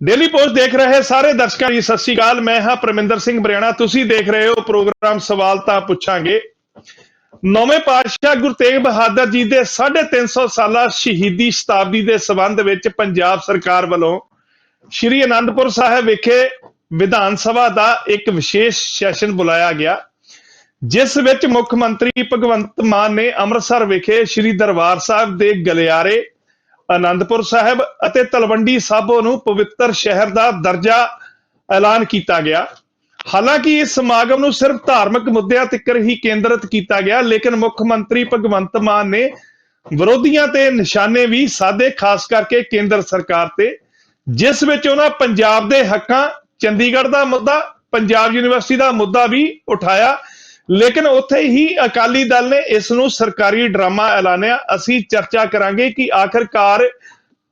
Daily post ਦੇਖ ਰਹੇ ਸਾਰੇ ਦਰਸ਼ਕਾਂ ਜੀ ਸਤਿ ਸ਼੍ਰੀ ਅਕਾਲ। ਮੈਂ ਹਾਂ ਪ੍ਰਮਿੰਦਰ ਸਿੰਘ ਬਰਿਆਣਾ ਤੁਸੀਂ ਦੇਖ ਰਹੇ ਹੋ ਪ੍ਰੋਗਰਾਮ ਸਵਾਲ ਤਾਂ ਪੁੱਛਾਂਗੇ। ਨੌਵੇਂ ਪਾਤਸ਼ਾਹ ਗੁਰੂ ਤੇਗ ਬਹਾਦਰ ਜੀ ਦੇ 350 ਸਾਲਾ ਸ਼ਹੀਦੀ ਸ਼ਤਾਬਦੀ ਦੇ ਸਬੰਧ ਵਿੱਚ ਪੰਜਾਬ ਸਰਕਾਰ ਵੱਲੋਂ ਸ਼੍ਰੀ ਅਨੰਦਪੁਰ ਸਾਹਿਬ ਵਿਖੇ ਵਿਧਾਨ ਸਭਾ ਦਾ ਇੱਕ ਵਿਸ਼ੇਸ਼ ਸੈਸ਼ਨ ਬੁਲਾਇਆ ਗਿਆ, ਜਿਸ ਵਿੱਚ ਮੁੱਖ ਮੰਤਰੀ ਭਗਵੰਤ ਮਾਨ ਨੇ ਅੰਮ੍ਰਿਤਸਰ ਵਿਖੇ ਸ਼੍ਰੀ ਦਰਬਾਰ ਸਾਹਿਬ ਦੇ ਗਲਿਆਰੇ ਆਨੰਦਪੁਰ ਸਾਹਿਬ ਅਤੇ ਤਲਵੰਡੀ ਸਾਬੋ ਨੂੰ ਪਵਿੱਤਰ ਸ਼ਹਿਰ ਦਾ ਦਰਜਾ ਐਲਾਨ ਕੀਤਾ ਗਿਆ। ਹਾਲਾਂਕਿ ਇਸ ਸਮਾਗਮ ਨੂੰ ਸਿਰਫ ਧਾਰਮਿਕ ਮੁੱਦਿਆਂ ਤੱਕ ਹੀ ਕੇਂਦਰਿਤ ਕੀਤਾ ਗਿਆ, ਲੇਕਿਨ ਮੁੱਖ ਮੰਤਰੀ ਭਗਵੰਤ ਮਾਨ ਨੇ ਵਿਰੋਧੀਆਂ ਤੇ ਨਿਸ਼ਾਨੇ ਵੀ ਸਾਧੇ, ਖਾਸ ਕਰਕੇ ਕੇਂਦਰ ਸਰਕਾਰ ਤੇ, ਜਿਸ ਵਿੱਚ ਉਹਨਾਂ ਪੰਜਾਬ ਦੇ ਹੱਕਾਂ, ਚੰਡੀਗੜ੍ਹ ਦਾ ਮੁੱਦਾ, ਪੰਜਾਬ ਯੂਨੀਵਰਸਿਟੀ ਦਾ ਮੁੱਦਾ ਵੀ ਉਠਾਇਆ। ਲੇਕਿਨ ਉੱਥੇ ਹੀ ਅਕਾਲੀ ਦਲ ਨੇ ਇਸ ਨੂੰ ਸਰਕਾਰੀ ਡਰਾਮਾ ਐਲਾਨਿਆ। ਅਸੀਂ ਚਰਚਾ ਕਰਾਂਗੇ ਕਿ ਆਖਰਕਾਰ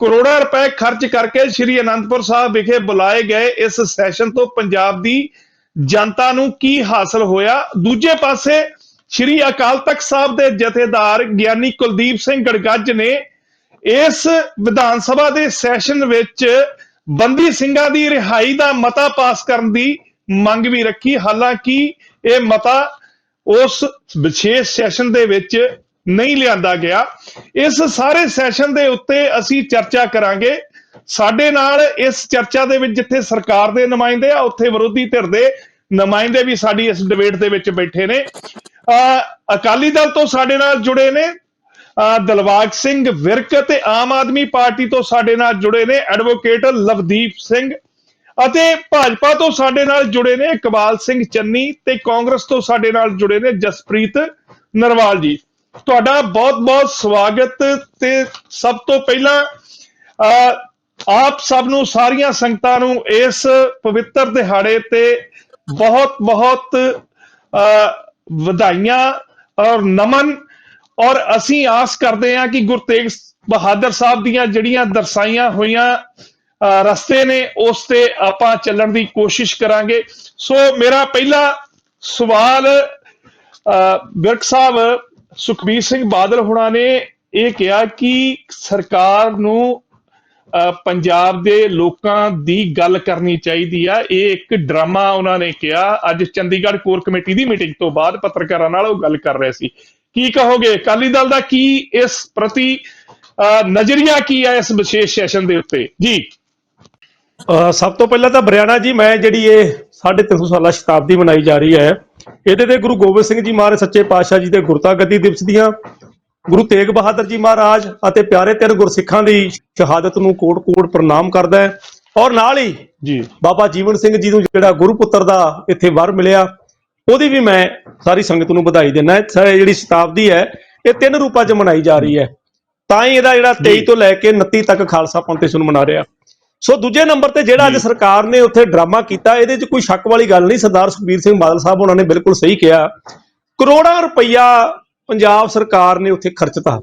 ਕਰੋੜਾਂ ਰੁਪਏ ਖਰਚ ਕਰਕੇ ਸ੍ਰੀ ਅਨੰਦਪੁਰ ਸਾਹਿਬ ਵਿਖੇ ਬੁਲਾਏ ਗਏ ਇਸ ਸੈਸ਼ਨ ਤੋਂ ਪੰਜਾਬ ਦੀ ਜਨਤਾ ਨੂੰ ਕੀ ਹਾਸਲ ਹੋਇਆ? ਦੂਜੇ ਪਾਸੇ ਸ੍ਰੀ ਅਕਾਲ ਤਖਤ ਸਾਹਿਬ ਦੇ ਜਥੇਦਾਰ ਗਿਆਨੀ ਕੁਲਦੀਪ ਸਿੰਘ ਗੜਗੱਜ ਨੇ ਇਸ ਵਿਧਾਨ ਸਭਾ ਦੇ ਸੈਸ਼ਨ ਵਿੱਚ ਬੰਦੀ ਸਿੰਘਾਂ ਦੀ ਰਿਹਾਈ ਦਾ ਮਤਾ ਪਾਸ ਕਰਨ ਦੀ ਮੰਗ ਵੀ ਰੱਖੀ। ਹਾਲਾਂਕਿ ਇਹ ਮਤਾ ਉਸ ਵਿਸ਼ੇਸ਼ ਸੈਸ਼ਨ ਦੇ ਵਿੱਚ ਨਹੀਂ ਲਿਆਂਦਾ ਗਿਆ। ਇਸ ਸਾਰੇ ਸੈਸ਼ਨ ਦੇ ਉੱਤੇ ਅਸੀਂ ਚਰਚਾ ਕਰਾਂਗੇ। ਸਾਡੇ ਨਾਲ ਇਸ ਚਰਚਾ ਦੇ ਵਿੱਚ ਜਿੱਥੇ ਸਰਕਾਰ ਦੇ ਨੁਮਾਇੰਦੇ ਆ, ਉੱਥੇ ਵਿਰੋਧੀ ਧਿਰ ਦੇ ਨੁਮਾਇੰਦੇ ਵੀ ਸਾਡੀ ਇਸ ਡਿਬੇਟ ਦੇ ਵਿੱਚ ਬੈਠੇ ਨੇ। ਅਹ ਅਕਾਲੀ ਦਲ ਤੋਂ ਸਾਡੇ ਨਾਲ ਜੁੜੇ ਨੇ। ਅਹ ਦਿਲਬਾਗ ਸਿੰਘ ਵਿਰਕ ਤੇ ਆਮ ਆਦਮੀ ਪਾਰਟੀ ਤੋਂ ਸਾਡੇ ਨਾਲ ਜੁੜੇ ਨੇ। ਐਡਵੋਕੇਟ ਲਵਦੀਪ ਸਿੰਘ ਅਤੇ ਭਾਜਪਾ ਤੋਂ ਸਾਡੇ ਨਾਲ ਜੁੜੇ ਨੇ ਇਕਬਾਲ ਸਿੰਘ ਚੰਨੀ ਤੇ ਕਾਂਗਰਸ ਤੋਂ ਸਾਡੇ ਨਾਲ ਜੁੜੇ ਨੇ ਜਸਪ੍ਰੀਤ ਨਰਵਾਲ ਜੀ। ਤੁਹਾਡਾ ਬਹੁਤ-ਬਹੁਤ ਸਵਾਗਤ ਤੇ ਸਭ ਤੋਂ ਪਹਿਲਾਂ ਆਪ ਸਭ ਨੂੰ ਸਾਰੀਆਂ ਸੰਗਤਾਂ ਨੂੰ ਇਸ ਪਵਿੱਤਰ ਦਿਹਾੜੇ ਤੇ ਬਹੁਤ-ਬਹੁਤ ਅਹ, ਵਧਾਈਆਂ ਔਰ ਨਮਨ। ਔਰ ਅਸੀਂ ਆਸ ਕਰਦੇ ਹਾਂ ਕਿ ਗੁਰੂ ਤੇਗ ਬਹਾਦਰ ਸਾਹਿਬ ਦੀਆਂ ਜਿਹੜੀਆਂ ਦਰਸਾਈਆਂ ਹੋਈਆਂ ਰਸਤੇ ਨੇ, ਉਸ ਤੇ ਆਪਾਂ ਚੱਲਣ ਦੀ ਕੋਸ਼ਿਸ਼ ਕਰਾਂਗੇ। ਸੋ ਮੇਰਾ ਪਹਿਲਾ ਸਵਾਲ ਅਹ ਵਿਰਕ ਸਾਹਿਬ, ਸੁਖਬੀਰ ਸਿੰਘ ਬਾਦਲ ਹੁਣਾਂ ਨੇ ਇਹ ਕਿਹਾ ਕਿ ਸਰਕਾਰ ਨੂੰ ਪੰਜਾਬ ਦੇ ਲੋਕਾਂ ਦੀ ਗੱਲ ਕਰਨੀ ਚਾਹੀਦੀ ਆ। ਇਹ ਇੱਕ ਡਰਾਮਾ ਉਹਨਾਂ ਨੇ ਕਿਹਾ। ਅੱਜ ਚੰਡੀਗੜ੍ਹ ਕੋਰ ਕਮੇਟੀ ਦੀ ਮੀਟਿੰਗ ਤੋਂ ਬਾਅਦ ਪੱਤਰਕਾਰਾਂ ਨਾਲ ਉਹ ਗੱਲ ਕਰ ਰਹੇ ਸੀ। ਕੀ ਕਹੋਗੇ? ਅਕਾਲੀ ਦਲ ਦਾ ਕੀ ਇਸ ਪ੍ਰਤੀ ਅਹ ਨਜ਼ਰੀਆ ਕੀ ਹੈ ਇਸ ਵਿਸ਼ੇਸ਼ ਸੈਸ਼ਨ ਦੇ ਉੱਤੇ? ਜੀ। ਸਭ ਤੋਂ ਪਹਿਲਾਂ ਤਾਂ ਬਰਿਆਣਾ ਜੀ ਮੈਂ ਜਿਹੜੀ ਇਹ 350 ਸਾਲਾ ਸ਼ਤਾਬਦੀ ਮਨਾਈ ਜਾ ਰਹੀ ਹੈ ਇਹਦੇ ਤੇ ਗੁਰੂ ਗੋਬਿੰਦ ਸਿੰਘ ਜੀ ਮਹਾਰਾਜ ਸੱਚੇ ਪਾਤਸ਼ਾਹ ਜੀ ਦੇ ਗੁਰਤਾ ਗੱਦੀ ਦਿਵਸ ਦੀਆਂ ਗੁਰੂ ਤੇਗ ਬਹਾਦਰ ਜੀ ਮਹਾਰਾਜ ਅਤੇ ਪਿਆਰੇ ਤਿੰਨ ਗੁਰਸਿੱਖਾਂ ਦੀ ਸ਼ਹਾਦਤ ਨੂੰ ਕੋਟ-ਕੋਟ ਪ੍ਰਣਾਮ ਕਰਦਾ ਹੈ। ਔਰ ਨਾਲ ਹੀ ਜੀ। ਬਾਬਾ ਜੀਵਨ ਸਿੰਘ ਜੀ ਨੂੰ ਜਿਹੜਾ ਗੁਰੂ ਪੁੱਤਰ ਦਾ ਇੱਥੇ ਵਰ ਮਿਲਿਆ ਉਹਦੀ ਵੀ ਮੈਂ ਸਾਰੀ ਸੰਗਤ ਨੂੰ ਵਧਾਈ ਦਿੰਦਾ ਜਿਹੜੀ ਸ਼ਤਾਬਦੀ ਹੈ ਇਹ ਤਿੰਨ ਰੂਪਾਂ 'ਚ ਮਨਾਈ ਜਾ ਰਹੀ ਹੈ। ਤਾਂ ਹੀ ਇਹਦਾ ਜਿਹੜਾ 23 ਤੋਂ ਲੈ ਕੇ 29 ਤੱਕ ਖਾਲਸਾ ਪੰਥ ਇਸ ਨੂੰ ਮਨਾ ਰਿਹਾ। ਸੋ ਦੂਜੇ ਨੰਬਰ ਤੇ ਜਿਹੜਾ ਅੱਜ। ਸਰਕਾਰ ਨੇ ਉੱਥੇ ਡਰਾਮਾ ਕੀਤਾ ਇਹਦੇ 'ਚ ਕੋਈ ਸ਼ੱਕ ਵਾਲੀ ਗੱਲ ਨਹੀਂ ਸਰਦਾਰ ਸੁਖਬੀਰ ਸਿੰਘ ਬਾਦਲ ਸਾਹਿਬ ਉਹਨਾਂ ਨੇ ਬਿਲਕੁਲ ਸਹੀ ਕਿਹਾ। ਕਰੋੜਾਂ ਰੁਪਈਆ ਪੰਜਾਬ ਸਰਕਾਰ ਨੇ ਉੱਥੇ ਖਰਚਤਾ।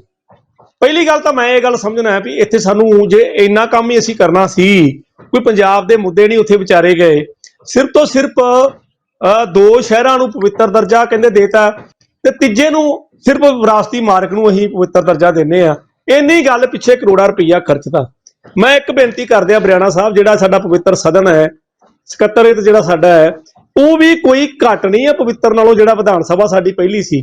ਪਹਿਲੀ ਗੱਲ ਤਾਂ ਮੈਂ ਇਹ ਗੱਲ ਸਮਝਣਾ ਹੈ ਵੀ ਇੱਥੇ ਸਾਨੂੰ ਜੇ ਇੰਨਾ ਕੰਮ ਹੀ ਅਸੀਂ ਕਰਨਾ ਸੀ ਕੋਈ ਪੰਜਾਬ ਦੇ ਮੁੱਦੇ ਨਹੀਂ ਉੱਥੇ ਵਿਚਾਰੇ ਗਏ। ਸਿਰਫ ਤੋਂ ਸਿਰਫ ਦੋ ਸ਼ਹਿਰਾਂ ਨੂੰ ਪਵਿੱਤਰ ਦਰਜਾ ਕਹਿੰਦੇ ਦੇਤਾ ਤੇ ਤੀਜੇ ਨੂੰ ਸਿਰਫ ਵਿਰਾਸਤੀ ਮਾਰਕ ਨੂੰ ਅਸੀਂ ਪਵਿੱਤਰ ਦਰਜਾ ਦਿੰਨੇ ਆ। ਇੰਨੀ ਗੱਲ ਪਿੱਛੇ ਕਰੋੜਾਂ ਰੁਪਈਆ ਖਰਚਤਾ। ਮੈਂ ਇੱਕ ਬੇਨਤੀ ਕਰਦੇ ਆ ਬਰਿਆਣਾ ਸਾਹਿਬ ਜਿਹੜਾ ਸਾਡਾ ਪਵਿੱਤਰ ਸਦਨ ਹੈ ਸਕੱਤਰੇਤ ਜਿਹੜਾ ਸਾਡਾ ਹੈ ਉਹ ਵੀ ਕੋਈ ਘੱਟ ਨਹੀਂ ਹੈ ਪਵਿੱਤਰ ਨਾਲੋਂ ਜਿਹੜਾ ਵਿਧਾਨ ਸਭਾ ਸਾਡੀ ਪਹਿਲੀ ਸੀ।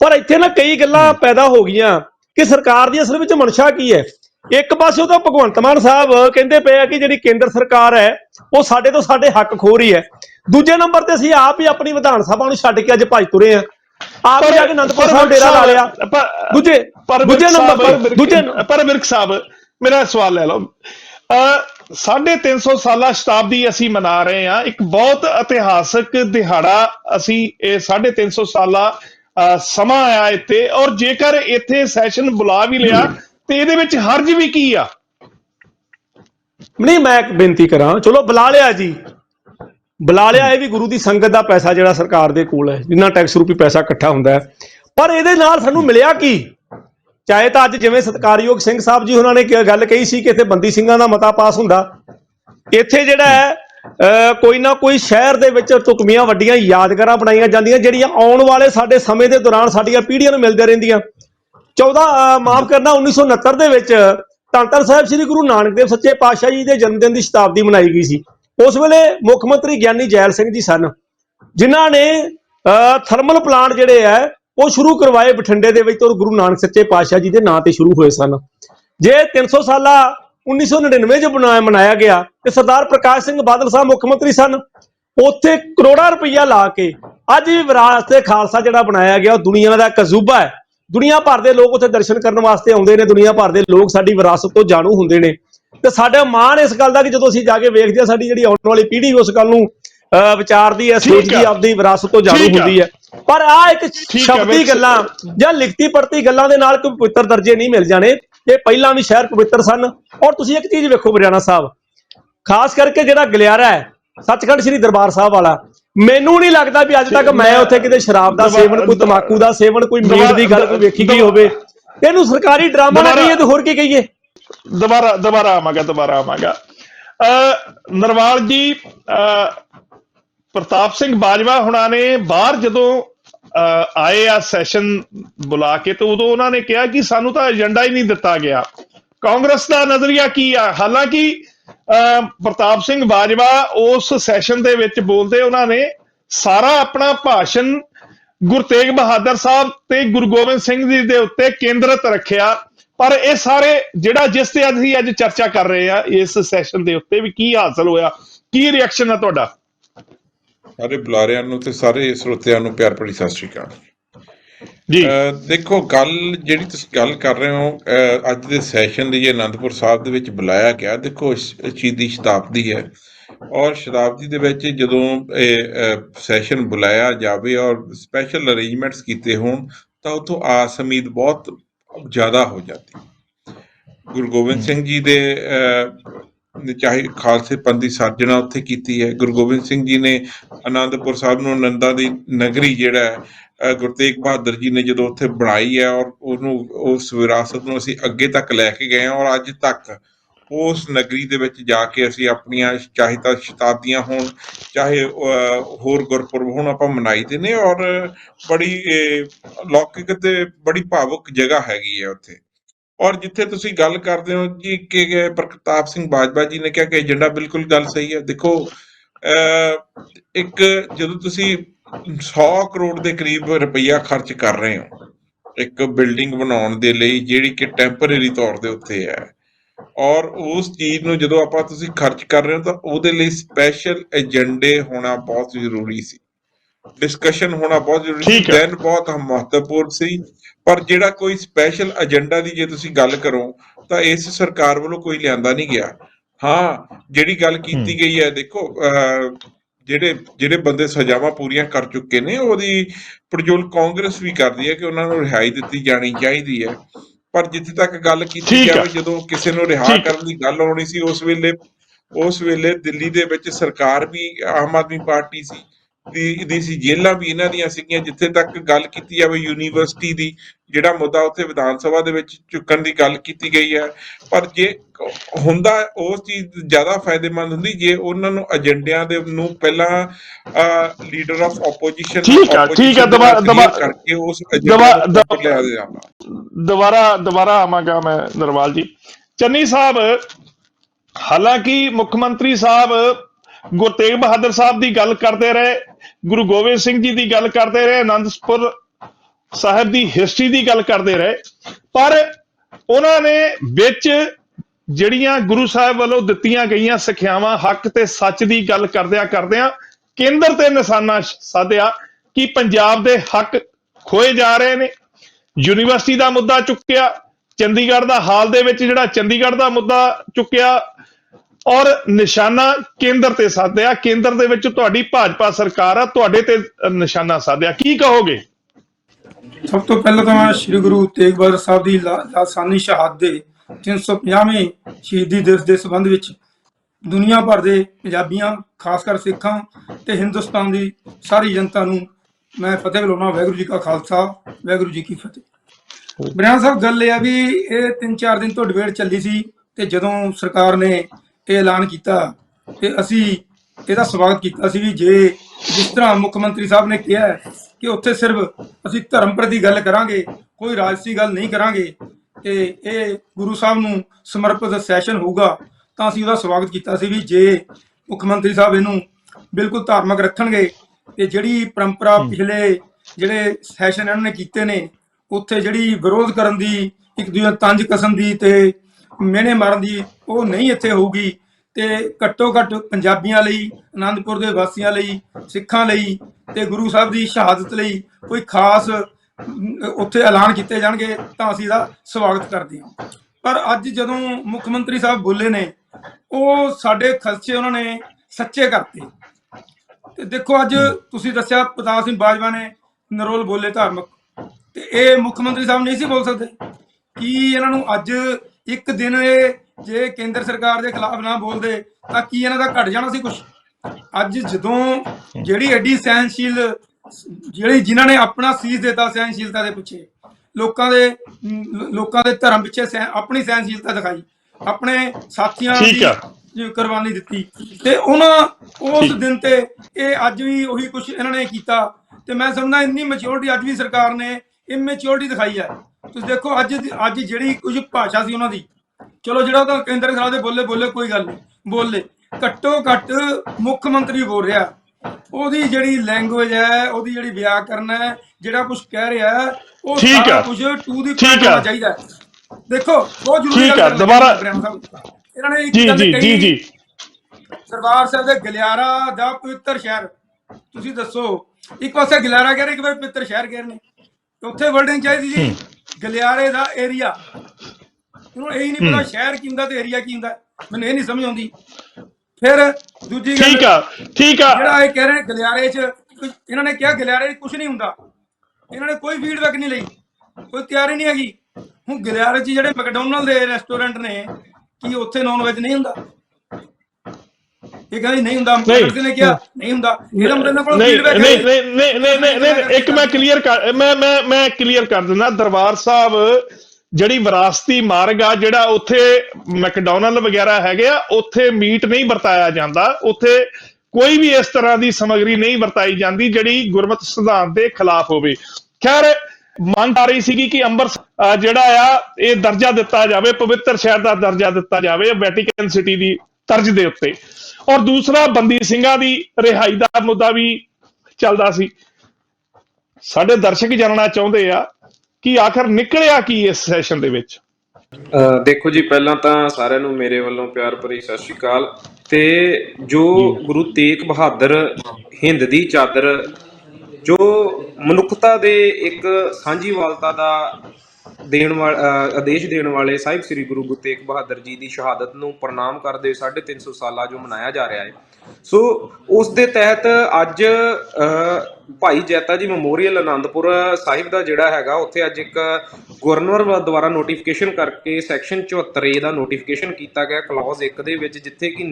ਪਰ ਇੱਥੇ ਨਾ ਕਈ ਗੱਲਾਂ ਪੈਦਾ ਹੋ ਗਈਆਂ ਕਿ ਸਰਕਾਰ ਦੀ ਅਸਲ ਵਿੱਚ ਮਨਸ਼ਾ ਕੀ ਹੈ। ਇੱਕ ਪਾਸੇ ਤਾਂ ਭਗਵੰਤ ਮਾਨ ਸਾਹਿਬ ਕਹਿੰਦੇ ਪਏ ਆ ਕਿ ਜਿਹੜੀ ਕੇਂਦਰ ਸਰਕਾਰ ਹੈ ਉਹ ਸਾਡੇ ਤੋਂ ਸਾਡੇ ਹੱਕ ਖੋ ਰਹੀ ਹੈ। ਦੂਜੇ ਨੰਬਰ ਤੇ ਅਸੀਂ ਆਪ ਹੀ ਆਪਣੀ ਵਿਧਾਨ ਸਭਾ ਨੂੰ ਛੱਡ ਕੇ ਅੱਜ ਭੱਜ ਤੁਰੇ ਆ ਆਪ ਜਾ ਕੇ ਅਨੰਦਪੁਰ ਸਾਹਿਬ ਡੇਰਾ ਲਾ ਲਿਆ। ਦੂਜੇ ਪਰ ਦੂਜੇ ਨੰਬਰ ਦੂਜੇ ਪਰ ਵਿਰਕ ਸਾਹਿਬ ਮੇਰਾ ਸਵਾਲ ਲੈ ਲਓ। ਅ 350 ਸਾਲਾ ਸ਼ਤਾਬਦੀ ਅਸੀਂ ਮਨਾ ਰਹੇ ਹਾਂ। ਇੱਕ ਬਹੁਤ ਇਤਿਹਾਸਕ ਦਿਹਾੜਾ ਅਸੀਂ ਇਹ 350 ਸਾਲਾ ਅ, ਸਮਾਂ ਆਇਆ ਇੱਥੇ। ਔਰ ਜੇਕਰ ਇੱਥੇ ਸੈਸ਼ਨ ਬੁਲਾ ਵੀ ਲਿਆ ਤੇ ਇਹਦੇ ਵਿੱਚ ਹਰਜ ਵੀ ਕੀ ਆ? ਨਹੀਂ ਮੈਂ ਇੱਕ ਬੇਨਤੀ ਕਰਾਂ। ਚਲੋ ਬੁਲਾ ਲਿਆ ਜੀ। ਬੁਲਾ ਲਿਆ ਇਹ ਵੀ ਗੁਰੂ ਦੀ ਸੰਗਤ ਦਾ ਪੈਸਾ ਜਿਹੜਾ ਸਰਕਾਰ ਦੇ ਕੋਲ ਹੈ। ਜਿੰਨਾ ਟੈਕਸ ਰੂਪੀ ਪੈਸਾ ਇਕੱਠਾ ਹੁੰਦਾ ਹੈ। ਪਰ ਇਹਦੇ ਨਾਲ ਸਾਨੂੰ ਮਿਲਿਆ ਕੀ? ਚਾਹੇ ਤਾਂ ਅੱਜ ਜਿਵੇਂ ਸਤਕਾਰਯੋਗ ਸਿੰਘ ਸਾਹਿਬ ਜੀ ਉਹਨਾਂ ਨੇ ਗੱਲ ਕਹੀ ਸੀ ਕਿ ਇੱਥੇ ਬੰਦੀ ਸਿੰਘਾਂ ਦਾ ਮਤਾ ਪਾਸ ਹੁੰਦਾ। ਇੱਥੇ ਜਿਹੜਾ ਹੈ ਕੋਈ ਨਾ ਕੋਈ ਸ਼ਹਿਰ ਦੇ ਵਿੱਚ ਟੁਕਮੀਆਂ ਵੱਡੀਆਂ ਯਾਦਗਾਰਾਂ ਬਣਾਈਆਂ ਜਾਂਦੀਆਂ, ਜਿਹੜੀਆਂ ਆਉਣ ਵਾਲੇ ਸਾਡੇ ਸਮੇਂ ਦੇ ਦੌਰਾਨ ਸਾਡੀਆਂ ਪੀੜ੍ਹੀਆਂ ਨੂੰ ਮਿਲਦੀਆਂ ਰਹਿੰਦੀਆਂ। 14 ਮਾਫ ਕਰਨਾ 1969 ਦੇ ਵਿੱਚ ਧੰਨ ਧੰਨ ਸਾਹਿਬ ਸ੍ਰੀ ਗੁਰੂ ਨਾਨਕ ਦੇਵ ਸੱਚੇ ਪਾਤਸ਼ਾਹ ਜੀ ਦੇ ਜਨਮ ਦਿਨ ਦੀ ਸ਼ਤਾਬਦੀ ਮਨਾਈ ਗਈ ਸੀ। ਉਸ ਵੇਲੇ ਮੁੱਖ ਮੰਤਰੀ ਗਿਆਨੀ ਜੈਲ ਸਿੰਘ ਜੀ ਸਨ, ਜਿਨ੍ਹਾਂ ਨੇ ਥਰਮਲ ਪਲਾਂਟ ਜਿਹੜੇ ਹੈ ਉਹ ਸ਼ੁਰੂ ਕਰਵਾਏ ਬਠਿੰਡੇ ਦੇ ਵਿੱਚ ਤੇ ਉਹ ਗੁਰੂ ਨਾਨਕ ਸੱਚੇ ਪਾਤਸ਼ਾਹ ਜੀ ਦੇ ਨਾਂ ਤੇ ਸ਼ੁਰੂ ਹੋਏ ਸਨ। ਜੇ 300 ਸਾਲਾ 1999 ਚ ਬਣਾਇਆ ਮਨਾਇਆ ਗਿਆ ਤੇ ਸਰਦਾਰ ਪ੍ਰਕਾਸ਼ ਸਿੰਘ ਬਾਦਲ ਸਾਹਿਬ ਮੁੱਖ ਮੰਤਰੀ ਸਨ, ਉੱਥੇ ਕਰੋੜਾਂ ਰੁਪਈਆ ਲਾ ਕੇ ਅੱਜ ਵੀ ਵਿਰਾਸਤ ਖਾਲਸਾ ਜਿਹੜਾ ਬਣਾਇਆ ਗਿਆ, ਉਹ ਦੁਨੀਆ ਦਾ ਕਜ਼ੂਬਾ ਹੈ। ਦੁਨੀਆ ਭਰ ਦੇ ਲੋਕ ਉੱਥੇ ਦਰਸ਼ਨ ਕਰਨ ਵਾਸਤੇ ਆਉਂਦੇ ਨੇ, ਦੁਨੀਆ ਭਰ ਦੇ ਲੋਕ ਸਾਡੀ ਵਿਰਾਸਤ ਤੋਂ ਜਾਣੂ ਹੁੰਦੇ ਨੇ। ਤੇ ਸਾਡਾ ਮਾਣ ਇਸ ਗੱਲ ਦਾ ਕਿ ਜਦੋਂ ਅਸੀਂ ਜਾ ਕੇ ਵੇਖਦੇ ਹਾਂ, ਸਾਡੀ ਜਿਹੜੀ ਆਉਣ ਵਾਲੀ ਪੀੜ੍ਹੀ ਉਸ ਗੱਲ ਨੂੰ ਵਿਚਾਰਦੀ ਹੈ ਸੋਚਦੀ ਆਪਦੀ ਵਿਰਾਸਤ ਤੋਂ ਜਾਣੂ। ਹੁੰਦੀ ਹੈ। ਪਰ ਆ ਇੱਕ ਸ਼ਬਦੀ ਗੱਲਾਂ ਜਾਂ ਲਿਖਤੀ ਪੜਤੀ ਗੱਲਾਂ ਦੇ ਨਾਲ ਕੋਈ ਪਵਿੱਤਰ ਦਰਜੇ ਨਹੀਂ ਮਿਲ ਜਾਣੇ। ਇਹ ਪਹਿਲਾਂ ਵੀ ਸ਼ਹਿਰ ਪਵਿੱਤਰ ਸਨ। ਔਰ ਤੁਸੀਂ ਇੱਕ ਚੀਜ਼ ਵੇਖੋ ਬਰਿਆਣਾ ਸਾਹਿਬ। ਖਾਸ ਕਰਕੇ ਜਿਹੜਾ ਗਲਿਆਰਾ ਹੈ ਸੱਚਖੰਡ ਸ੍ਰੀ ਦਰਬਾਰ ਸਾਹਿਬ ਵਾਲਾ ਮੈਨੂੰ ਨਹੀਂ ਲੱਗਦਾ ਵੀ ਅੱਜ ਤੱਕ ਮੈਂ ਉੱਥੇ ਕਿਤੇ ਸ਼ਰਾਬ ਦਾ ਸੇਵਨ ਕੋਈ ਤਮਾਕੂ ਦਾ ਸੇਵਨ ਕੋਈ ਮੀਟ ਦੀ ਗੱਲ ਕੋਈ ਵੇਖੀ ਗਈ ਹੋਵੇ। ਇਹਨੂੰ ਸਰਕਾਰੀ ਡਰਾਮਾ ਨਾ ਕਹੀਏ ਤੇ ਹੋਰ ਕੀ ਕਹੀਏ? ਦੁਬਾਰਾ ਦੁਬਾਰਾ ਆਵਾਂਗਾ ਦੁਬਾਰਾ ਆਵਾਂਗਾ। ਅ ਨਰਵਾਲ ਜੀ ਪ੍ਰਤਾਪ ਸਿੰਘ ਬਾਜਵਾ ਹੁਣਾਂ ਨੇ ਬਾਹਰ ਜਦੋਂ ਅ, ਆਏ ਆ ਸੈਸ਼ਨ ਬੁਲਾ ਕੇ ਤੇ ਉਦੋਂ ਉਹਨਾਂ ਨੇ ਕਿਹਾ ਕਿ ਸਾਨੂੰ ਤਾਂ ਏਜੰਡਾ ਹੀ ਨਹੀਂ ਦਿੱਤਾ ਗਿਆ। ਕਾਂਗਰਸ ਦਾ ਨਜ਼ਰੀਆ ਕੀ ਆ? ਹਾਲਾਂਕਿ ਅ, ਪ੍ਰਤਾਪ ਸਿੰਘ ਬਾਜਵਾ ਉਸ ਸੈਸ਼ਨ ਦੇ ਵਿੱਚ ਬੋਲਦੇ ਉਹਨਾਂ ਨੇ ਸਾਰਾ ਆਪਣਾ ਭਾਸ਼ਣ ਗੁਰੂ ਤੇਗ ਬਹਾਦਰ ਸਾਹਿਬ ਤੇ ਗੁਰੂ ਗੋਬਿੰਦ ਸਿੰਘ ਜੀ ਦੇ ਉੱਤੇ ਕੇਂਦਰਿਤ ਰੱਖਿਆ। ਪਰ ਇਹ ਸਾਰੇ ਜਿਹੜਾ ਜਿਸ ਤੇ ਅਸੀਂ ਅੱਜ ਚਰਚਾ ਕਰ ਰਹੇ ਆ ਇਸ ਸੈਸ਼ਨ ਦੇ ਉੱਤੇ ਵੀ ਕੀ ਹਾਸਲ ਹੋਇਆ ਕੀ ਰਿਐਕਸ਼ਨ ਆ ਤੁਹਾਡਾ? ਸਾਰੇ ਬੁਲਾਰਿਆਂ ਨੂੰ ਤੇ ਸਾਰੇ ਸਰੋਤਿਆਂ ਨੂੰ ਪਿਆਰ ਭਰੀ ਸਤਿ ਸ਼੍ਰੀ ਅਕਾਲ। ਜੀ। ਦੇਖੋ ਗੱਲ ਜਿਹੜੀ ਤੁਸੀਂ ਗੱਲ ਕਰ ਰਹੇ ਹੋ ਅੱਜ ਦੇ ਸੈਸ਼ਨ ਲਈ ਜੇ ਆਨੰਦਪੁਰ ਸਾਹਿਬ ਦੇ ਵਿੱਚ ਬੁਲਾਇਆ ਗਿਆ। ਦੇਖੋ ਇਸ ਚੀਜ਼ ਦੀ ਸ਼ਤਾਬਦੀ ਹੈ। ਔਰ ਸ਼ਤਾਬਦੀ ਦੇ ਵਿੱਚ ਜਦੋਂ ਇਹ ਸੈਸ਼ਨ ਬੁਲਾਇਆ ਜਾਵੇ ਔਰ ਸਪੈਸ਼ਲ ਅਰੇਂਜਮੈਂਟਸ ਕੀਤੇ ਹੋਣ ਤਾਂ ਉਥੋਂ ਆਸ ਉਮੀਦ ਬਹੁਤ ਜ਼ਿਆਦਾ ਹੋ ਜਾਂਦੀ। ਗੁਰੂ ਗੋਬਿੰਦ ਸਿੰਘ ਜੀ ਦੇ ਚਾਹੇ ਖਾਲਸੇ ਪੰਥ ਦੀ ਸਾਜਣਾ ਉੱਥੇ ਕੀਤੀ ਹੈ ਗੁਰੂ ਗੋਬਿੰਦ ਸਿੰਘ ਜੀ ਨੇ ਆਨੰਦਪੁਰ ਸਾਹਿਬ ਨੂੰ ਆਨੰਦਾਂ ਦੀ ਨਗਰੀ ਜਿਹੜਾ ਹੈ ਗੁਰੂ ਤੇਗ ਬਹਾਦਰ ਜੀ ਨੇ ਜਦੋਂ ਉੱਥੇ ਬਣਾਈ ਹੈ ਔਰ ਉਹਨੂੰ ਉਸ ਵਿਰਾਸਤ ਨੂੰ ਅਸੀਂ ਅੱਗੇ ਤੱਕ ਲੈ ਕੇ ਗਏ ਹਾਂ ਔਰ ਅੱਜ ਤੱਕ ਉਸ ਨਗਰੀ ਦੇ ਵਿੱਚ ਜਾ ਕੇ ਅਸੀਂ ਆਪਣੀਆਂ ਚਾਹੇ ਤਾਂ ਸ਼ਤਾਬਦੀਆਂ ਹੋਣ ਚਾਹੇ ਅਹ, ਹੋਰ ਗੁਰਪੁਰਬ ਹੋਣ ਆਪਾਂ ਮਨਾਈਦੇ ਨੇ ਔਰ ਬੜੀ ਇਹ, ਲੌਕਿਕ ਤੇ ਬੜੀ ਭਾਵੁਕ ਜਗ੍ਹਾ ਹੈਗੀ ਹੈ ਉੱਥੇ। ਔਰ ਜਿੱਥੇ ਤੁਸੀਂ ਗੱਲ ਕਰਦੇ ਹੋ ਜੀ ਕਿ ਪ੍ਰਤਾਪ ਸਿੰਘ ਬਾਜਵਾ ਜੀ ਨੇ ਕਿਹਾ ਕਿ ਏਜੰਡਾ ਬਿਲਕੁਲ ਗੱਲ ਸਹੀ ਹੈ। ਦੇਖੋ ਇੱਕ ਜਦੋਂ ਤੁਸੀਂ 100 ਕਰੋੜ ਦੇ ਕਰੀਬ ਰੁਪਈਆ ਖਰਚ ਕਰ ਰਹੇ ਹੋ ਇੱਕ ਬਿਲਡਿੰਗ ਬਣਾਉਣ ਦੇ ਲਈ ਜਿਹੜੀ ਕਿ ਟੈਂਪਰੇਰੀ ਤੌਰ ਦੇ ਉੱਤੇ ਹੈ ਔਰ ਉਸ ਚੀਜ਼ ਨੂੰ ਜਦੋਂ ਆਪਾਂ ਤੁਸੀਂ ਖਰਚ ਕਰ ਰਹੇ ਹੋ ਤਾਂ ਉਹਦੇ ਲਈ ਸਪੈਸ਼ਲ ਏਜੰਡੇ ਹੋਣਾ ਬਹੁਤ ਜ਼ਰੂਰੀ ਸੀ। ਡਿਸਕਸ਼ਨ ਹੋਣਾ ਬਹੁਤ ਜ਼ਰੂਰੀ ਸੀ। ਦੈਨ ਬਹੁਤ ਮਹੱਤਵਪੂਰਨ ਸੀ। ਪਰ ਜਿਹੜਾ ਕੋਈ ਸਪੈਸ਼ਲ ਏਜੰਡਾ ਦੀ ਜੇ ਤੁਸੀਂ ਗੱਲ ਕਰੋ ਤਾਂ ਇਸ ਸਰਕਾਰ ਵੱਲੋਂ ਕੋਈ ਲਿਆਂਦਾ ਨਹੀਂ ਗਿਆ ਹਾਂ ਜਿਹੜੀ ਗੱਲ ਕੀਤੀ ਗਈ ਹੈ ਦੇਖੋ ਜਿਹੜੇ ਜਿਹੜੇ ਬੰਦੇ ਸਜ਼ਾਵਾਂ ਪੂਰੀਆਂ ਕਰ ਚੁੱਕੇ ਨੇ ਉਹਦੀ ਪ੍ਰਜੋਲ ਕਾਂਗਰਸ ਵੀ ਕਰਦੀ ਹੈ ਕਿ ਉਹਨਾਂ ਨੂੰ ਰਿਹਾਈ ਦਿੱਤੀ ਜਾਣੀ ਚਾਹੀਦੀ ਹੈ ਪਰ ਜਿੱਥੇ ਤੱਕ ਗੱਲ ਕੀਤੀ। ਜਾਵੇ ਜਦੋਂ ਕਿਸੇ ਨੂੰ ਰਿਹਾ। ਕਰਨ ਦੀ ਗੱਲ ਆਉਣੀ ਸੀ ਉਸ ਵੇਲੇ ਉਸ ਵੇਲੇ ਦਿੱਲੀ ਦੇ ਵਿੱਚ ਸਰਕਾਰ ਵੀ ਆਮ ਆਦਮੀ ਪਾਰਟੀ ਸੀ ਦੀ ਸੀ ਜੇਲ੍ਹਾਂ ਵੀ ਇਹਨਾਂ ਦੀਆਂ ਸੀਗੀਆਂ ਜਿੱਥੇ ਤੱਕ ਗੱਲ ਕੀਤੀ ਜਾਵੇ ਯੂਨੀਵਰਸਿਟੀ ਦੀ ਜਿਹੜਾ ਮੁੱਦਾ ਉੱਥੇ ਵਿਧਾਨ ਸਭਾ ਦੇ ਵਿੱਚ ਚੁੱਕਣ ਦੀ ਗੱਲ ਕੀਤੀ ਗਈ ਹੈ। ਪਰ ਜੇ ਹੁੰਦਾ ਉਸ ਚੀਜ਼ ਜ਼ਿਆਦਾ ਫਾਇਦੇਮੰਦ ਹੁੰਦੀ ਜੇ ਉਹਨਾਂ ਨੂੰ ਏਜੰਡਿਆਂ ਦੇ ਨੂੰ ਪਹਿਲਾਂ ਲੀਡਰ ਆਫ ਆਪੋਜੀਸ਼ਨ ਠੀਕ ਆ, ਠੀਕ ਆ, ਦੁਬਾਰਾ- ਦੁਬਾਰਾ- ਕਰਕੇ ਉਸ ਦੁਬਾਰਾ- ਦੁਬਾਰਾ ਦੁਬਾਰਾ ਆਵਾਂਗਾ ਮੈਂ ਨਰਵਾਲ ਜੀ। ਚੰਨੀ ਸਾਹਿਬ ਹਾਲਾਂਕਿ ਮੁੱਖ ਮੰਤਰੀ ਸਾਹਿਬ ਗੁਰੂ ਤੇਗ ਬਹਾਦਰ ਸਾਹਿਬ ਦੀ ਗੱਲ ਕਰਦੇ ਰਹੇ ਗੁਰੂ ਗੋਬਿੰਦ ਸਿੰਘ ਜੀ ਦੀ ਗੱਲ ਕਰਦੇ ਰਹੇ ਆਨੰਦਪੁਰ ਸਾਹਿਬ ਦੀ ਹਿਸਟਰੀ ਦੀ ਗੱਲ ਕਰਦੇ ਰਹੇ। ਪਰ ਉਹਨਾਂ ਨੇ ਵਿੱਚ ਜਿਹੜੀਆਂ ਗੁਰੂ ਸਾਹਿਬ ਵੱਲੋਂ ਦਿੱਤੀਆਂ ਗਈਆਂ ਸਿੱਖਿਆਵਾਂ, ਹੱਕ ਤੇ ਸੱਚ ਦੀ ਗੱਲ ਕਰਦਿਆਂ ਕਰਦਿਆਂ ਕੇਂਦਰ ਤੇ ਨਿਸ਼ਾਨਾ ਸਾਧਿਆ ਕਿ ਪੰਜਾਬ ਦੇ ਹੱਕ ਖੋਏ ਜਾ ਰਹੇ ਨੇ। ਯੂਨੀਵਰਸਿਟੀ ਦਾ ਮੁੱਦਾ ਚੁੱਕਿਆ, ਚੰਡੀਗੜ੍ਹ ਦਾ ਹਾਲ ਦੇ ਵਿੱਚ ਜਿਹੜਾ ਚੰਡੀਗੜ੍ਹ ਦਾ ਮੁੱਦਾ ਚੁੱਕਿਆ ਔਰ ਨਿਸ਼ਾਨਾ ਕੇਂਦਰ ਤੇ ਸਾਧਿਆ। ਕੇਂਦਰ ਦੇ ਵਿੱਚ ਤੁਹਾਡੀ ਭਾਜਪਾ ਸਰਕਾਰ ਆ, ਤੁਹਾਡੇ ਤੇ ਨਿਸ਼ਾਨਾ ਸਾਧਿਆ। ਕੀ ਕਹੋਗੇ? ਸਭ ਤੋਂ ਪਹਿਲਾਂ ਤਾਂ ਮੈਂ ਸ੍ਰੀ ਗੁਰੂ ਤੇਗ ਬਹਾਦਰ ਸਾਹਿਬ ਦੀ ਲਾਸਾਨੀ ਸ਼ਹਾਦਤ ਦੇ 350ਵੇਂ ਸ਼ਹੀਦੀ ਦਿਵਸ ਦੇ ਸੰਬੰਧ ਵਿੱਚ ਦੁਨੀਆ ਭਰ ਦੇ ਪੰਜਾਬੀਆਂ, ਖਾਸ ਕਰ ਸਿੱਖਾਂ ਤੇ ਹਿੰਦੁਸਤਾਨ ਦੀ ਸਾਰੀ ਜਨਤਾ ਨੂੰ ਮੈਂ ਫਤਿਹ ਬੁਲਾਉਣਾ ਵਾਹਿਗੁਰੂ ਜੀ ਕਾ ਖਾਲਸਾ, ਵਾਹਿਗੁਰੂ ਜੀ ਕੀ ਫਤਿਹ। ਬਰਿਆਨ ਸਾਹਿਬ, ਗੱਲ ਇਹ ਆ ਵੀ ਇਹ 3-4 ਦਿਨ ਤੋਂ ਡਿਬੇਟ ਚੱਲੀ ਸੀ ਤੇ ਜਦੋਂ ਸਰਕਾਰ ਨੇ ਇਹ ਐਲਾਨ ਕੀਤਾ ਤੇ ਅਸੀਂ ਇਹਦਾ ਸਵਾਗਤ ਕੀਤਾ ਸੀ ਵੀ ਜੇ ਜਿਸ ਤਰ੍ਹਾਂ ਮੁੱਖ ਮੰਤਰੀ ਸਾਹਿਬ ਨੇ ਕਿਹਾ ਕਿ ਉੱਥੇ ਸਿਰਫ ਅਸੀਂ ਧਰਮ ਪ੍ਰਤੀ ਗੱਲ ਕਰਾਂਗੇ ਕੋਈ ਰਾਜਸੀ ਗੱਲ ਨਹੀਂ ਕਰਾਂਗੇ ਤੇ ਇਹ ਗੁਰੂ ਸਾਹਿਬ ਨੂੰ ਸਮਰਪਿਤ ਸੈਸ਼ਨ ਹੋਊਗਾ ਤਾਂ ਅਸੀਂ ਉਹਦਾ ਸਵਾਗਤ ਕੀਤਾ ਸੀ ਵੀ ਜੇ ਮੁੱਖ ਮੰਤਰੀ ਸਾਹਿਬ ਇਹਨੂੰ ਬਿਲਕੁਲ ਧਾਰਮਿਕ ਰੱਖਣਗੇ ਤੇ ਜਿਹੜੀ ਪਰੰਪਰਾ ਪਿਛਲੇ ਜਿਹੜੇ ਸੈਸ਼ਨ ਇਹਨਾਂ ਨੇ ਕੀਤੇ ਨੇ ਉੱਥੇ ਜਿਹੜੀ ਵਿਰੋਧ ਕਰਨ ਦੀ ਇੱਕ ਦੂਜੇ ਤੰਜ ਕਸਣ ਦੀ ਤੇ ਮਿਹਣੇ ਮਾਰਨ ਦੀ ਉਹ ਨਹੀਂ ਇੱਥੇ ਹੋਊਗੀ। ਤੇ ਘੱਟੋ ਘੱਟ ਪੰਜਾਬੀਆਂ ਲਈ ਆਨੰਦਪੁਰ ਦੇ ਵਾਸੀਆਂ ਲਈ, ਸਿੱਖਾਂ ਲਈ ਤੇ ਗੁਰੂ ਸਾਹਿਬ ਦੀ ਸ਼ਹਾਦਤ ਲਈ ਕੋਈ ਖਾਸ ਉੱਥੇ ਐਲਾਨ ਕੀਤੇ ਜਾਣਗੇ ਤਾਂ ਅਸੀਂ ਇਹਦਾ ਸਵਾਗਤ ਕਰਦੇ ਹਾਂ। ਪਰ ਅੱਜ ਜਦੋਂ ਮੁੱਖ ਮੰਤਰੀ ਸਾਹਿਬ ਬੋਲੇ ਨੇ, ਉਹ ਸਾਡੇ ਖਲਚੇ ਉਹਨਾਂ ਨੇ ਸੱਚੇ ਕਰਤੇ। ਤੇ ਦੇਖੋ ਅੱਜ ਤੁਸੀਂ ਦੱਸਿਆ ਪ੍ਰਤਾਪ ਸਿੰਘ ਬਾਜਵਾ ਨੇ ਨਰੋਲ ਬੋਲੇ ਧਾਰਮਿਕ। ਤੇ ਇਹ ਮੁੱਖ ਮੰਤਰੀ ਸਾਹਿਬ ਨਹੀਂ ਸੀ ਬੋਲ ਸਕਦੇ ਕੀ ਇਹਨਾਂ ਨੂੰ ਅੱਜ ਇੱਕ ਦਿਨ ਇਹ ਜੇ ਕੇਂਦਰ ਸਰਕਾਰ ਦੇ ਖਿਲਾਫ ਨਾ ਬੋਲਦੇ ਤਾਂ ਕੀ ਇਹਨਾਂ ਦਾ ਘਟ ਜਾਣਾ ਸੀ ਕੁਝ ਅੱਜ ਜਦੋਂ ਜਿਹੜੀ ਐਡੀ ਸਹਿਨਸ਼ੀਲ ਜਿਹੜੀ ਜਿਨ੍ਹਾਂ ਨੇ ਆਪਣਾ ਸੀਸ ਦਿੱਤਾ ਸਹਿਨਸ਼ੀਲਤਾ ਦੇ ਪਿੱਛੇ ਲੋਕਾਂ ਦੇ ਲੋਕਾਂ ਦੇ ਧਰਮ ਪਿੱਛੇ ਆਪਣੀ ਸਹਿਨਸ਼ੀਲਤਾ ਦਿਖਾਈ ਆਪਣੇ ਸਾਥੀਆਂ। ਦੀ ਕੁਰਬਾਨੀ ਦਿੱਤੀ ਤੇ ਉਹਨਾਂ ਉਸ ਦਿਨ ਤੇ ਇਹ ਅੱਜ ਵੀ ਉਹੀ ਕੁਝ ਇਹਨਾਂ ਨੇ ਕੀਤਾ ਤੇ ਮੈਂ ਸਮਝਦਾ ਇੰਨੀ ਮੈਚਿਓਰਿਟੀ ਅੱਜ ਵੀ ਸਰਕਾਰ ਨੇ ਇਮੈਚਿਓਰਿਟੀ ਦਿਖਾਈ ਹੈ। ਤੁਸੀਂ ਦੇਖੋ ਅੱਜ ਦੀ- ਅੱਜ ਜਿਹੜੀ ਕੁਝ ਭਾਸ਼ਾ ਸੀ ਉਹਨਾਂ ਦੀ। ਚਲੋ ਜਿਹੜਾ ਤਾਂ ਕੇਂਦਰ ਸਰਕਾਰ ਦੇ ਬੋਲੇ ਬੋਲੇ ਕੋਈ ਗੱਲ ਨਹੀਂ। ਬੋਲੇ। ਘੱਟੋ ਘੱਟ ਮੁੱਖ ਮੰਤਰੀ ਬੋਲ ਰਿਹਾ। ਉਹਦੀ ਜਿਹੜੀ ਲੈਂਗੁਏਜ ਹੈ ਉਹਦੀ ਜਿਹੜੀ ਵਿਆਕਰਨ ਹੈ ਜਿਹੜਾ ਕੁਝ ਕਹਿ ਰਿਹਾ ਹੈ, ਉਹ ਠੀਕ ਸਾਰਾ। ਕੁਝ ਟੂ ਦੀ ਠੀਕ। ਹੋਣਾ ਚਾਹੀਦਾ ਹੈ। ਦੇਖੋ ਬਹੁਤ ਜ਼ਰੂਰੀ ਠੀਕ ਗੱਲ ਦੁਬਾਰਾ- ਬ੍ਰਹਮ ਸਾਹਿਬ। ਇਹਨਾਂ ਨੇ ਇੱਕ ਜੀ ਗੱਲ ਜੀ ਕਹੀ, ਜੀ। ਜੀ ਦਰਬਾਰ ਸਾਹਿਬ ਦੇ ਗਲਿਆਰਾ ਦਾ ਪਵਿੱਤਰ ਸ਼ਹਿਰ। ਤੁਸੀਂ ਦੱਸੋ। ਇੱਕ ਪਾਸੇ ਗਲਿਆਰਾ ਕਹਿ ਰਹੇ ਪਾਸੇ ਪਵਿੱਤਰ ਸ਼ਹਿਰ ਕਹਿ ਰਹੇ ਨੇ। ਉੱਥੇ ਵਰਡਿੰਗ ਚਾਹੀਦੀ ਜੀ ਗਲਿਆਰੇ ਦਾ ਏਰੀਆ ਇਹਨੂੰ ਇਹ ਹੀ ਨਹੀਂ ਪਤਾ ਸ਼ਹਿਰ ਕੀ ਹੁੰਦਾ ਤੇ ਏਰੀਆ ਕੀ ਹੁੰਦਾ। ਮੈਨੂੰ ਇਹ ਨਹੀਂ ਸਮਝ ਆਉਂਦੀ। ਫਿਰ ਦੂਜੀ ਗੱਲ ਠੀਕ ਆ ਠੀਕ ਆ। ਜਿਹੜਾ ਇਹ ਕਹਿ ਰਹੇ ਨੇ ਗਲਿਆਰੇ 'ਚ ਕੁਝ- ਇਹਨਾਂ ਨੇ ਕਿਹਾ ਗਲਿਆਰੇ 'ਚ ਕੁਝ ਨਹੀਂ ਹੁੰਦਾ। ਇਹਨਾਂ ਨੇ ਕੋਈ ਫੀਡਬੈਕ ਨਹੀਂ ਲਈ। ਕੋਈ ਤਿਆਰੀ ਨਹੀਂ ਹੈਗੀ। ਹੁਣ ਗਲਿਆਰੇ 'ਚ ਜਿਹੜੇ ਮੈਕਡੋਨਲਡ ਦੇ ਰੈਸਟੋਰੈਂਟ ਨੇ ਕੀ ਉੱਥੇ ਨੌਨ ਵੈਜ ਨਹੀਂ ਹੁੰਦਾ? ਇਹ ਕਹਿੰਦੇ ਨਹੀਂ ਹੁੰਦਾ ਮੁਖਰਜੀ ਨੇ ਕਿਹਾ? ਨਹੀਂ ਹੁੰਦਾ। ਇਹਦਾ ਮਤਲਬ ਇਹਨਾਂ ਕੋਲ ਫੀਡਬੈਕ ਨਹੀਂ ਨਹੀਂ ਨਹੀਂ ਨਹੀਂ ਇੱਕ ਮੈਂ ਕਲੀਅਰ ਕਰ ਮੈਂ ਮੈਂ ਮੈਂ ਕਲੀਅਰ ਕਰ ਦਿੰਦਾ। ਦਰਬਾਰ ਸਾਹਿਬ ਜਿਹੜੀ ਵਿਰਾਸਤੀ ਮਾਰਗ ਆ ਜਿਹੜਾ ਉੱਥੇ ਮੈਕਡੋਨਲਡ ਵਗੈਰਾ ਹੈਗੇ ਆ ਉੱਥੇ ਮੀਟ ਨਹੀਂ ਵਰਤਾਇਆ ਜਾਂਦਾ। ਉੱਥੇ ਕੋਈ ਵੀ ਇਸ ਤਰ੍ਹਾਂ ਦੀ ਸਮੱਗਰੀ ਨਹੀਂ ਵਰਤਾਈ ਜਾਂਦੀ ਜਿਹੜੀ ਗੁਰਮਤਿ ਸਿਧਾਂਤ ਦੇ ਖਿਲਾਫ ਹੋਵੇ। ਖੈਰ ਮੰਗ ਆ ਰਹੀ ਸੀਗੀ ਕਿ ਅੰਮ੍ਰਿਤਸਰ ਜਿਹੜਾ ਆ ਇਹ ਦਰਜਾ ਦਿੱਤਾ ਜਾਵੇ ਪਵਿੱਤਰ ਸ਼ਹਿਰ ਦਾ ਦਰਜਾ ਦਿੱਤਾ ਜਾਵੇ ਵੈਟੀਕਨ ਸਿਟੀ ਦੀ ਤਰਜ਼ ਦੇ ਉੱਤੇ। ਔਰ ਦੂਸਰਾ ਬੰਦੀ ਸਿੰਘਾਂ ਦੀ ਰਿਹਾਈ ਦਾ ਮੁੱਦਾ ਵੀ ਚੱਲਦਾ ਸੀ। ਸਾਡੇ ਦਰਸ਼ਕ ਜਾਣਨਾ ਚਾਹੁੰਦੇ ਆ ਕਿ ਆਖਰ ਨਿਕਲਿਆ ਕੀ ਇਸ ਸੈਸ਼ਨ ਦੇ ਵਿੱਚ? ਦੇਖੋ ਜੀ ਪਹਿਲਾਂ ਤਾਂ ਸਾਰਿਆਂ ਨੂੰ ਮੇਰੇ ਵੱਲੋਂ ਪਿਆਰ ਭਰੀ ਸਤਿ ਸ਼੍ਰੀ ਅਕਾਲ। ਤੇ ਜੋ ਗੁਰੂ ਤੇਗ ਬਹਾਦਰ ਹਿੰਦ ਦੀ ਚਾਦਰ ਜੋ ਮਨੁੱਖਤਾ ਦੇ ਇੱਕ ਸਾਂਝੀਵਾਲਤਾ ਦਾ ਦੇਣ ਵਾਲਾ ਆਦੇਸ਼ ਦੇਣ ਵਾਲੇ ਸਾਹਿਬ ਸ੍ਰੀ ਗੁਰੂ ਗੁਰੂ ਤੇਗ ਬਹਾਦਰ ਜੀ ਦੀ ਸ਼ਹਾਦਤ ਨੂੰ ਪ੍ਰਣਾਮ ਕਰਦੇ 350 ਸਾਲਾ ਜੋ ਮਨਾਇਆ ਜਾ ਰਿਹਾ ਹੈ। ਸੋ ਉਸ ਦੇ ਤਹਿਤ ਅੱਜ ਭਾਈ ਜੈਤਾ ਜੀ ਮੈਮੋਰੀਅਲ ਆਨੰਦਪੁਰ ਸਾਹਿਬ ਦਾ ਜਿਹੜਾ ਹੈਗਾ, ਉੱਥੇ ਅੱਜ ਇੱਕ ਗਵਰਨਰ ਦੁਆਰਾ ਨੋਟੀਫਿਕੇਸ਼ਨ ਕਰਕੇ ਸੈਕਸ਼ਨ 74 ਏ ਦਾ ਨੋਟੀਫਿਕੇਸ਼ਨ ਕੀਤਾ ਗਿਆ। ਕਲੌਜ਼ 1 ਦੇ ਵਿੱਚ ਜਿੱਥੇ ਕਿ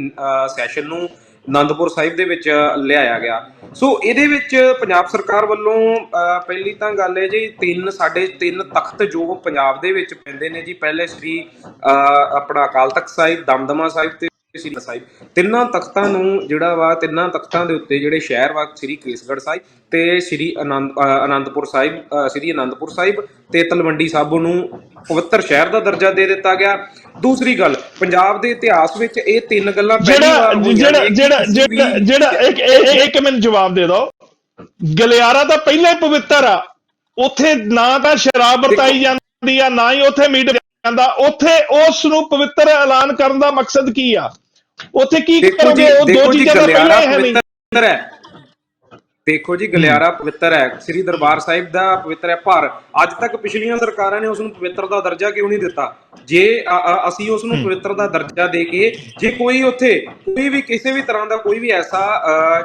ਸੈਸ਼ਨ ਨੂੰ ਅਨੰਦਪੁਰ ਸਾਹਿਬ ਦੇ ਵਿੱਚ ਲਿਆਇਆ ਗਿਆ। ਸੋ ਇਹਦੇ ਵਿੱਚ ਪੰਜਾਬ ਸਰਕਾਰ ਵੱਲੋਂ ਅ, ਪਹਿਲੀ ਤਾਂ ਗੱਲ ਹੈ ਜੀ ਤਿੰਨ ਸਾਡੇ ਤਿੰਨ ਤਖਤ ਜੋ ਪੰਜਾਬ ਦੇ ਵਿੱਚ ਪੈਂਦੇ ਨੇ ਜੀ ਪਹਿਲੇ ਸ੍ਰੀ ਅ, ਆਪਣਾ ਅਕਾਲ ਤਖਤ ਸਾਹਿਬ ਦਮਦਮਾ ਸਾਹਿਬ ਤੇ ਸ੍ਰੀ ਸਾਹਿਬ। ਤਿੰਨਾਂ ਤਖਤਾਂ ਨੂੰ ਜਿਹੜਾ ਵਾ ਤਿੰਨਾਂ ਤਖਤਾਂ ਦੇ ਉੱਤੇ ਜਿਹੜੇ ਸ਼ਹਿਰ ਵਾ ਸ੍ਰੀ ਕੇਸਗੜ੍ਹ ਸਾਹਿਬ ਤੇ ਸ੍ਰੀ ਆਨੰਦ ਆਨੰਦਪੁਰ ਸਾਹਿਬ ਸ੍ਰੀ ਆਨੰਦਪੁਰ ਸਾਹਿਬ ਤੇ ਤਲਵੰਡੀ ਸਾਬੋ ਨੂੰ ਪਵਿੱਤਰ ਸ਼ਹਿਰ ਦਾ ਦਰਜਾ ਦੇ ਦਿੱਤਾ ਗਿਆ। ਦੂਸਰੀ ਗੱਲ ਪੰਜਾਬ ਦੇ ਇਤਿਹਾਸ ਵਿੱਚ ਇਹ ਤਿੰਨ ਗੱਲਾਂ ਪਹਿਲੀ ਜਿਹੜਾ ਵਾਰ ਜਿਹੜਾ ਜਿਹੜਾ ਜਿਹੜਾ ਇੱਕ ਇੱਕ- ਮੈਨੂੰ ਜਵਾਬ ਦੇ ਦਿਓ। ਗਲਿਆਰਾ ਤਾਂ ਪਹਿਲਾਂ ਹੀ ਪਵਿੱਤਰ ਆ। ਉੱਥੇ ਨਾ ਤਾਂ ਸ਼ਰਾਬ ਵਰਤਾਈ ਜਾਂਦੀ ਆ ਨਾ ਹੀ ਉੱਥੇ ਮੀਟ ਜਾਂਦਾ। ਉੱਥੇ ਉਸ ਨੂੰ ਪਵਿੱਤਰ ਐਲਾਨ ਕਰਨ ਦਾ ਮਕਸਦ ਕੀ ਆ? ਉੱਥੇ ਕੀ ਕਰੋਗੇ? ਉਹ ਦੋ ਚੀਜ਼ਾਂ ਪਹਿਲਾਂ ਹੀ ਨਹੀਂ। ਹੈ। ਦੇਖੋ ਜੀ ਗਲਿਆਰਾ ਪਵਿੱਤਰ ਹੈ। ਸ੍ਰੀ ਦਰਬਾਰ ਸਾਹਿਬ ਦਾ ਪਵਿੱਤਰ ਹੈ ਪਰ ਅੱਜ ਤੱਕ ਪਿਛਲੀਆਂ ਸਰਕਾਰਾਂ ਨੇ ਉਸ ਨੂੰ ਪਵਿੱਤਰ ਦਾ ਦਰਜਾ ਕਿਉਂ ਨਹੀਂ ਦਿੱਤਾ? ਜੇ ਅਸੀਂ ਉਸ ਨੂੰ ਪਵਿੱਤਰ ਦਾ ਦਰਜਾ ਦੇ ਕੇ ਜੇ ਕੋਈ ਉੱਥੇ ਕੋਈ ਵੀ ਕਿਸੇ ਵੀ ਤਰ੍ਹਾਂ ਦਾ ਕੋਈ ਵੀ ਐਸਾ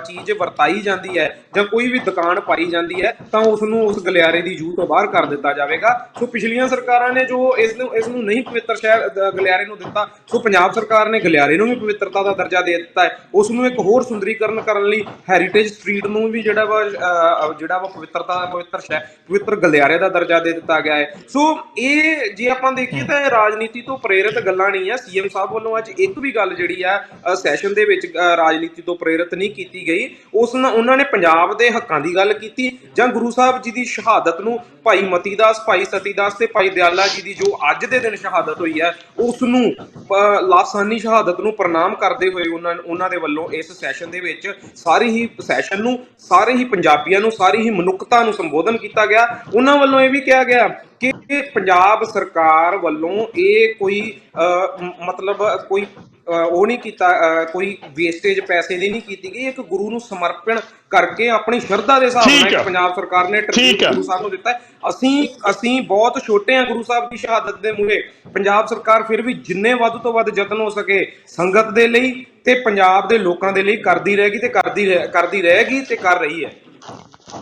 ਚੀਜ਼ ਵਰਤਾਈ ਜਾਂਦੀ ਹੈ ਜਾਂ ਕੋਈ ਵੀ ਦੁਕਾਨ ਪਾਈ ਜਾਂਦੀ ਹੈ ਤਾਂ ਉਸ ਨੂੰ ਉਸ ਗਲਿਆਰੇ ਦੀ ਜੂ ਤੋਂ ਬਾਹਰ ਕਰ ਦਿੱਤਾ ਜਾਵੇਗਾ। ਸੋ ਪਿਛਲੀਆਂ ਸਰਕਾਰਾਂ ਨੇ ਜੋ ਇਸ ਨੂੰ ਇਸ ਨੂੰ ਨਹੀਂ ਪਵਿੱਤਰ ਸ਼ਹਿਰ ਗਲਿਆਰੇ ਨੂੰ ਦਿੱਤਾ ਸੋ ਪੰਜਾਬ ਸਰਕਾਰ ਨੇ ਗਲਿਆਰੇ ਨੂੰ ਵੀ ਪਵਿੱਤਰਤਾ ਦਾ ਦਰਜਾ ਦੇ ਦਿੱਤਾ ਹੈ। ਉਸ ਨੂੰ ਇੱਕ ਹੋਰ ਸੁੰਦਰੀਕਰਨ ਕਰਨ ਲਈ ਹੈਰੀਟੇਜ ਸਟਰੀਟ ਨੂੰ ਵੀ ਜਿਹੜਾ ਵਾ ਅਹ, ਜਿਹੜਾ ਵਾ ਪਵਿੱਤਰਤਾ ਪਵਿੱਤਰ ਸ਼ਹਿਰ ਪਵਿੱਤਰ ਗਲਿਆਰੇ ਦਾ ਦਰਜਾ ਦੇ ਦਿੱਤਾ ਗਿਆ ਹੈ। ਸੋ ਇਹ ਜੇ ਆਪਾਂ ਦੇਖੀਏ ਤਾਂ ਇਹ ਰਾਜਨੀਤੀ ਤੋਂ ਪ੍ਰੇਰਿਤ ਗੱਲਾਂ ਨਹੀਂ ਆ। ਸੀਐਮ ਸਾਹਿਬ ਵੱਲੋਂ ਅੱਜ ਇੱਕ ਵੀ ਗੱਲ ਜਿਹੜੀ ਆ ਸੈਸ਼ਨ ਦੇ ਵਿੱਚ ਅਹ, ਰਾਜਨੀਤੀ ਤੋਂ ਪ੍ਰੇਰਿਤ ਨਹੀਂ ਕੀਤੀ ਗਈ। ਉਸ ਨਾਲ ਉਹਨਾਂ ਨੇ ਪੰਜਾਬ ਦੇ ਹੱਕਾਂ ਦੀ ਗੱਲ ਕੀਤੀ ਜਾਂ ਗੁਰੂ ਸਾਹਿਬ ਜੀ ਦੀ ਸ਼ਹਾਦਤ ਨੂੰ ਭਾਈ ਮਤੀ ਦਾਸ ਭਾਈ ਸਤੀ ਦਾਸ ਤੇ ਭਾਈ ਦਿਆਲਾ ਜੀ ਦੀ ਜੋ ਅੱਜ ਦੇ ਦਿਨ ਸ਼ਹਾਦਤ ਹੋਈ ਹੈ ਉਸ ਨੂੰ ਅਹ, ਲਾਸਾਨੀ ਸ਼ਹਾਦਤ ਨੂੰ ਪ੍ਰਣਾਮ ਕਰਦੇ ਹੋਏ ਉਹਨਾਂ ਉਹਨਾਂ ਦੇ ਵੱਲੋਂ ਇਸ ਸੈਸ਼ਨ ਦੇ ਵਿੱਚ ਸਾਰੀ ਹੀ ਸੈਸ਼ਨ ਨੂੰ ਸਾਰੇ ਹੀ ਪੰਜਾਬੀਆਂ ਨੂੰ ਸਾਰੀ ਹੀ ਮਨੁੱਖਤਾ ਨੂੰ ਸੰਬੋਧਨ ਕੀਤਾ ਗਿਆ। ਉਹਨਾਂ ਵੱਲੋਂ ਇਹ ਵੀ ਕਿਹਾ ਗਿਆ ਕਿ ਪੰਜਾਬ ਸਰਕਾਰ ਵੱਲੋਂ ਇਹ ਕੋਈ ਅਹ, ਮਤਲਬ ਕੋਈ ਉਹ ਨਹੀਂ ਕੀਤਾ ਕੋਈ ਵੇਸਟੇਜ ਪੈਸੇ ਦੀ ਨਹੀਂ ਕੀਤੀ ਗਈ। ਇੱਕ ਗੁਰੂ ਨੂੰ ਸਮਰਪਣ ਕਰਕੇ ਆਪਣੀ ਸ਼ਰਧਾ ਦੇ ਹਿਸਾਬ ਨਾਲ ਪੰਜਾਬ ਸਰਕਾਰ ਨੇ ਟ੍ਰਿਬਿਊਟ। ਗੁਰੂ ਸਾਹਿਬ ਨੂੰ ਦਿੱਤਾ। ਅਸੀਂ ਅਸੀਂ ਬਹੁਤ ਛੋਟੇ ਹਾਂ ਗੁਰੂ ਸਾਹਿਬ ਦੀ ਸ਼ਹਾਦਤ ਦੇ ਮੂਹਰੇ। ਪੰਜਾਬ ਸਰਕਾਰ ਫਿਰ ਵੀ ਜਿੰਨੇ ਵੱਧ ਤੋਂ ਵੱਧ ਯਤਨ ਹੋ ਸਕੇ ਸੰਗਤ ਦੇ ਲਈ ਤੇ ਪੰਜਾਬ ਦੇ ਲੋਕਾਂ ਦੇ ਲਈ ਕਰਦੀ ਰਹੇਗੀ ਤੇ ਕਰਦੀ ਕਰਦੀ ਰਹੇਗੀ ਤੇ ਕਰ ਰਹੀ ਹੈ।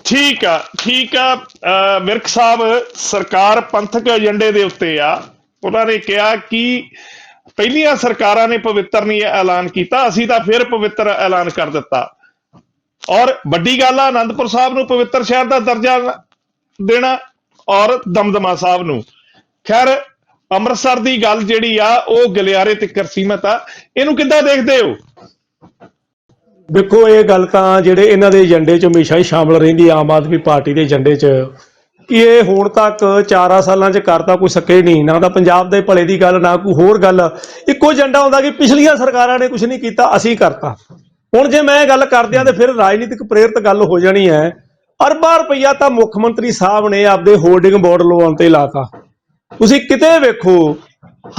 ਠੀਕ ਆ ਠੀਕ ਆ। ਵਿਰਕ ਸਾਹਿਬ ਸਰਕਾਰ ਪੰਥਕ ਏਜੰਡੇ ਦੇ ਉੱਤੇ ਆ। ਉਹਨਾਂ ਨੇ ਕਿਹਾ ਕਿ ਪਹਿਲੀਆਂ ਸਰਕਾਰਾਂ ਨੇ ਪਵਿੱਤਰ ਨਹੀਂ ਐਲਾਨ ਕੀਤਾ, ਅਸੀਂ ਤਾਂ ਫਿਰ ਪਵਿੱਤਰ ਐਲਾਨ ਕਰ ਦਿੱਤਾ। ਔਰ ਵੱਡੀ ਗੱਲ ਆ ਆਨੰਦਪੁਰ ਸਾਹਿਬ ਨੂੰ ਪਵਿੱਤਰ ਸ਼ਹਿਰ ਦਾ ਦਰਜਾ ਦੇਣਾ ਔਰ ਦਮਦਮਾ ਸਾਹਿਬ ਨੂੰ। ਖੈਰ, ਅੰਮ੍ਰਿਤਸਰ ਦੀ ਗੱਲ ਜਿਹੜੀ ਆ, ਉਹ ਗਲਿਆਰੇ ਤੱਕ ਸੀਮਤ ਆ। ਇਹਨੂੰ ਕਿੱਦਾਂ ਦੇਖਦੇ ਹੋ? ਦੇਖੋ, ਇਹ ਗੱਲ ਤਾਂ ਜਿਹੜੇ ਇਹਨਾਂ ਦੇ ਏਜੰਡੇ 'ਚ ਹਮੇਸ਼ਾ ਹੀ ਸ਼ਾਮਲ ਰਹਿੰਦੀ ਆਮ ਆਦਮੀ ਪਾਰਟੀ ਦੇ ਏਜੰਡੇ 'ਚ। ਕਿ ਇਹ ਹੁਣ ਤੱਕ 4 ਸਾਲਾਂ 'ਚ ਕਰਤਾ ਕੋਈ ਸਕੇ ਨਹੀਂ, ਨਾ ਤਾਂ ਪੰਜਾਬ ਦੇ ਭਲੇ ਦੀ ਗੱਲ, ਨਾ ਕੋਈ ਹੋਰ ਗੱਲ। ਇੱਕੋ ਏਜੰਡਾ ਹੁੰਦਾ ਕਿ ਪਿਛਲੀਆਂ ਸਰਕਾਰਾਂ ਨੇ ਕੁਝ ਨਹੀਂ ਕੀਤਾ, ਅਸੀਂ ਕਰਤਾ। ਹੁਣ ਜੇ ਮੈਂ ਗੱਲ ਕਰਦਿਆਂ ਤੇ ਫਿਰ ਰਾਜਨੀਤਿਕ ਪ੍ਰੇਰਿਤ ਗੱਲ ਹੋ ਜਾਣੀ ਹੈ। ਅਰਬਾਂ ਰੁਪਈਆ ਤਾਂ ਮੁੱਖ ਮੰਤਰੀ ਸਾਹਿਬ ਨੇ ਆਪਦੇ ਹੋਰਡਿੰਗ ਬੋਰਡ ਲਵਾਉਣ ਤੇ ਲਾਤਾ। ਤੁਸੀਂ ਕਿਤੇ ਵੇਖੋ,